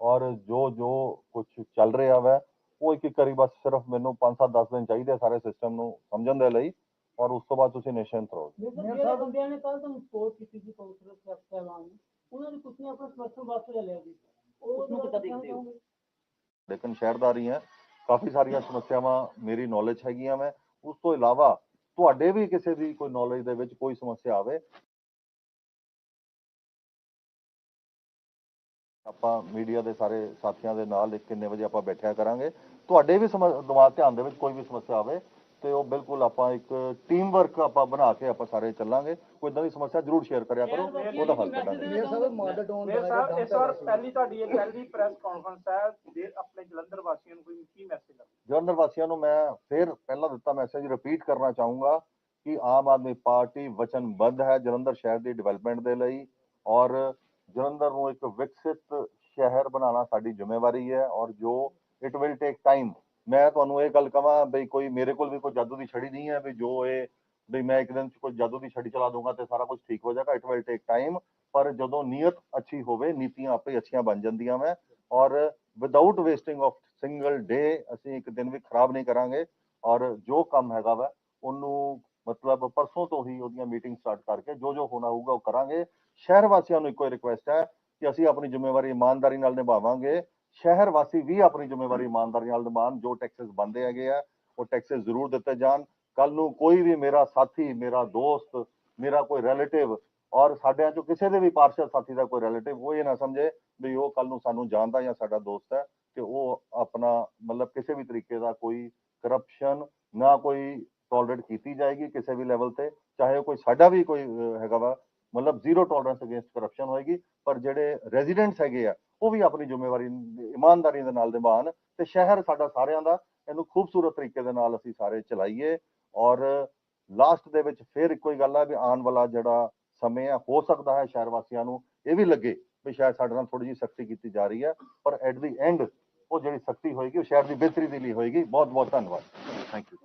ਔਰ ਜੋ ਜੋ ਕੁਝ ਚੱਲ ਰਿਹਾ ਵਾ ਉਹ ਇੱਕ ਇੱਕ ਕਰੀ ਬਸ ਸਿਰਫ ਮੈਨੂੰ 5-7 10 ਦਿਨ ਚਾਹੀਦੇ ਆ ਸਾਰੇ ਸਿਸਟਮ ਨੂੰ ਸਮਝਣ ਦੇ ਲਈ। ਔਰ ਉਸ ਤੋਂ ਬਾਅਦ ਤੁਸੀਂ ਨਿਸ਼ਚਿੰਤ ਰਹੋ ਲੇਕਿਨ ਮੇਅਰ ਜਿਹੜੇ ਸਾਹਿਬ- ਬੰਦਿਆਂ ਨੇ ਕੱਲ ਤੁਹਾਨੂੰ ਸਪੋਰਟ ਕੀਤੀ ਸੀ ਕਾਉਂਸਲਰ ਸਾਹਿਬਾਨ ਨੇ ਉਹਨਾਂ ਨੇ ਕੁਝ ਨਹੀਂ ਆਪਣਾ ਸਮਰਥਨ ਵਾਸਤੇ ਲੈ ਲਿਆ ਉਹ ਉਸ ਨੂੰ ਕਿੱਦਾਂ ਦੇਖਦੇ ਹੋ? ਲੇਕਿਨ ਸ਼ਹਿਰਦਾਰੀ ਹੈ ਕਾਫੀ ਸਾਰੀਆਂ ਸਮੱਸਿਆਵਾਂ ਮੇਰੀ ਨੌਲੇਜ ਹੈਗੀਆਂ ਮੈਂ। ਉਸ ਤੋਂ ਇਲਾਵਾ ਤੁਹਾਡੇ ਵੀ ਕਿਸੇ ਦੀ ਕੋਈ ਨੌਲੇਜ ਦੇ ਵਿੱਚ ਕੋਈ ਸਮੱਸਿਆ ਆਵੇ ਆਪਾਂ ਮੀਡੀਆ ਦੇ ਸਾਰੇ ਸਾਥੀਆਂ ਦੇ ਨਾਲ ਇੱਕ ਕਿੰਨੇ ਵਜੇ ਆਪਾਂ ਬੈਠਿਆ ਕਰਾਂਗੇ। ਤੁਹਾਡੇ ਵੀ ਸਮ- ਦਿਮਾਗ ਧਿਆਨ ਦੇ ਵਿੱਚ ਕੋਈ ਵੀ ਸਮੱਸਿਆ ਆਵੇ ਤੇ ਉਹ ਬਿਲਕੁਲ ਆਪਾਂ ਇੱਕ ਟੀਮ ਵਰਕ ਆਪਾਂ ਬਣਾ ਕੇ ਆਪਾਂ ਸਾਰੇ ਚੱਲਾਂਗੇ। ਕੋਈ ਇਦਾਂ ਦੀ ਸਮੱਸਿਆ ਜ਼ਰੂਰ ਸ਼ੇਅਰ ਕਰਿਆ ਕਰੋ ਉਹਦਾ ਹੱਲ ਕੱਢਾਂਗੇ ਮੇਅਰ ਸਾਹਿਬ ਮਾਡਲ ਟਾਊਨ ਮੇਅਰ ਸਾਹਿਬ ਇਸ ਵਾਰ ਪਹਿਲੀ ਤੁਹਾਡੀ ਇਹ ਪਹਿਲੀ ਪ੍ਰੈਸ ਕਾਨਫਰੰਸ ਹੈ ਦੇ ਆਪਣੇ ਜਲੰਧਰ ਵਾਸੀਆਂ ਨੂੰ ਕੋਈ ਕੀ ਮੈਸੇਜ ਹੈ ਜਲੰਧਰ ਵਾਸੀਆਂ ਨੂੰ ਮੈਂ ਫਿਰ ਪਹਿਲਾਂ ਦਿੱਤਾ ਮੈਸੇਜ ਰਿਪੀਟ ਕਰਨਾ ਚਾਹੂੰਗਾ ਕਿ ਆਮ ਆਦਮੀ ਪਾਰਟੀ ਵਚਨਬੱਧ ਹੈ ਜਲੰਧਰ ਸ਼ਹਿਰ ਦੀ ਡਿਵੈਲਪਮੈਂਟ ਦੇ ਲਈ ਔਰ ਜਲੰਧਰ ਨੂੰ ਇੱਕ ਵਿਕਸਿਤ ਸ਼ਹਿਰ ਬਣਾਉਣਾ ਸਾਡੀ ਜ਼ਿੰਮੇਵਾਰੀ ਹੈ ਔਰ ਜੋ ਇਟ ਵਿਲ ਟੇਕ ਟਾਈਮ ਮੈਂ ਤੁਹਾਨੂੰ ਇਹ ਗੱਲ ਕਹਾਂ ਬਈ ਕੋਈ ਮੇਰੇ ਕੋਲ ਵੀ ਕੋਈ ਜਾਦੂ ਦੀ ਛੜੀ ਨਹੀਂ ਹੈ ਵੀ ਜੋ ਇਹ ਵੀ ਮੈਂ ਇੱਕ ਦਿਨ ਚ ਕੋਈ ਜਾਦੂ ਦੀ ਛੜੀ ਚਲਾ ਦੂੰਗਾ ਤੇ ਸਾਰਾ ਕੁਝ ਠੀਕ ਹੋ ਜਾਏਗਾ ਇਟ ਵਿਲ ਟੇਕ ਟਾਈਮ ਪਰ ਜਦੋਂ ਨੀਅਤ ਅੱਛੀ ਹੋਵੇ, ਨੀਤੀਆਂ ਆਪੇ ਅੱਛੀਆਂ ਬਣ ਜਾਂਦੀਆਂ ਮੈਂ ਔਰ without wasting of single day ਅਸੀਂ ਇੱਕ ਦਿਨ ਵੀ ਖਰਾਬ ਨਹੀਂ ਕਰਾਂਗੇ ਔਰ ਜੋ ਕੰਮ ਹੈਗਾ ਵਾ ਉਹਨੂੰ ਮਤਲਬ ਪਰਸੋਂ ਤੋਂ ਹੀ ਉਹਦੀਆਂ ਮੀਟਿੰਗ ਸਟਾਰਟ ਕਰਕੇ ਜੋ ਜੋ ਹੋਣਾ ਹੋਊਗਾ ਉਹ ਕਰਾਂਗੇ। ਸ਼ਹਿਰ ਵਾਸੀਆਂ ਨੂੰ ਇੱਕੋ ਹੀ ਰਿਕੁਐਸਟ ਹੈ ਕਿ ਅਸੀਂ ਆਪਣੀ ਜ਼ਿੰਮੇਵਾਰੀ ਇਮਾਨਦਾਰੀ ਨਾਲ ਨਿਭਾਵਾਂਗੇ। ਸ਼ਹਿਰ ਵਾਸੀ ਵੀ ਆਪਣੀ ਜ਼ਿੰਮੇਵਾਰੀ ਇਮਾਨਦਾਰੀ ਨਾਲ ਨਿਭਾਉਣ, ਜੋ ਟੈਕਸਸ ਬੰਦੇ ਹੈਗੇ ਆ, ਉਹ ਟੈਕਸਸ ਜ਼ਰੂਰ ਦਿੱਤੇ ਜਾਣ। ਕੱਲ ਨੂੰ ਕੋਈ ਵੀ ਮੇਰਾ ਸਾਥੀ, ਮੇਰਾ ਦੋਸਤ, ਮੇਰਾ ਕੋਈ ਰਿਲੇਟਿਵ ਔਰ ਸਾਡਿਆਂ ਚੋਂ ਕਿਸੇ ਦੇ ਵੀ ਪਾਰਸ਼ਲ ਸਾਥੀ ਦਾ ਕੋਈ ਰਿਲੇਟਿਵ ਉਹ ਇਹ ਨਾ ਸਮਝੇ ਵੀ ਉਹ ਕੱਲ ਨੂੰ ਸਾਨੂੰ ਜਾਣਦਾ ਜਾਂ ਸਾਡਾ ਦੋਸਤ ਹੈ ਕਿ ਉਹ ਆਪਣਾ ਮਤਲਬ ਕਿਸੇ ਵੀ ਤਰੀਕੇ ਦਾ ਕੋਈ ਕਰਪਸ਼ਨ ਨਾ ਕੋਈ ਟੋਲਰੇਟ ਕੀਤੀ ਜਾਏਗੀ ਕਿਸੇ ਵੀ ਲੈਵਲ ਤੇ, ਚਾਹੇ ਉਹ ਕੋਈ ਸਾਡਾ ਵੀ ਕੋਈ ਹੈਗਾ ਵਾ। ਮਤਲਬ ਜ਼ੀਰੋ ਟੋਲਰੈਂਸ ਅਗੇਂਸਟ ਕਰਪਸ਼ਨ ਹੋਏਗੀ, ਪਰ ਜਿਹੜੇ ਰੈਜ਼ੀਡੈਂਟਸ ਹੈਗੇ ਆ ਉਹ ਵੀ ਆਪਣੀ ਜ਼ਿੰਮੇਵਾਰੀ ਇਮਾਨਦਾਰੀ ਦੇ ਨਾਲ ਨਿਭਾਉਣ ਤੇ ਸ਼ਹਿਰ ਸਾਡਾ ਸਾਰਿਆਂ ਦਾ ਇਹਨੂੰ ਖੂਬਸੂਰਤ ਤਰੀਕੇ ਦੇ ਨਾਲ ਅਸੀਂ ਸਾਰੇ ਚਲਾਈਏ ਔਰ ਲਾਸਟ ਦੇ ਵਿੱਚ ਫਿਰ ਇੱਕੋ ਹੀ ਗੱਲ ਆ ਵੀ ਆਉਣ ਵਾਲਾ ਜਿਹੜਾ ਸਮੇਂ ਆ, ਹੋ ਸਕਦਾ ਹੈ ਸ਼ਹਿਰ ਵਾਸੀਆਂ ਨੂੰ ਇਹ ਵੀ ਲੱਗੇ ਵੀ ਸ਼ਾਇਦ ਸਾਡੇ ਨਾਲ ਥੋੜੀ ਜਿਹੀ ਸਖਤੀ ਕੀਤੀ ਜਾ ਰਹੀ ਹੈ ਪਰ ਐਟ ਦੀ ਐਂਡ ਉਹ ਜਿਹੜੀ ਸਖਤੀ ਹੋਏਗੀ ਉਹ ਸ਼ਹਿਰ ਦੀ ਬਿਹਤਰੀ ਦੇ ਲਈ ਹੋਏਗੀ। ਬਹੁਤ ਬਹੁਤ ਧੰਨਵਾਦ। Thank you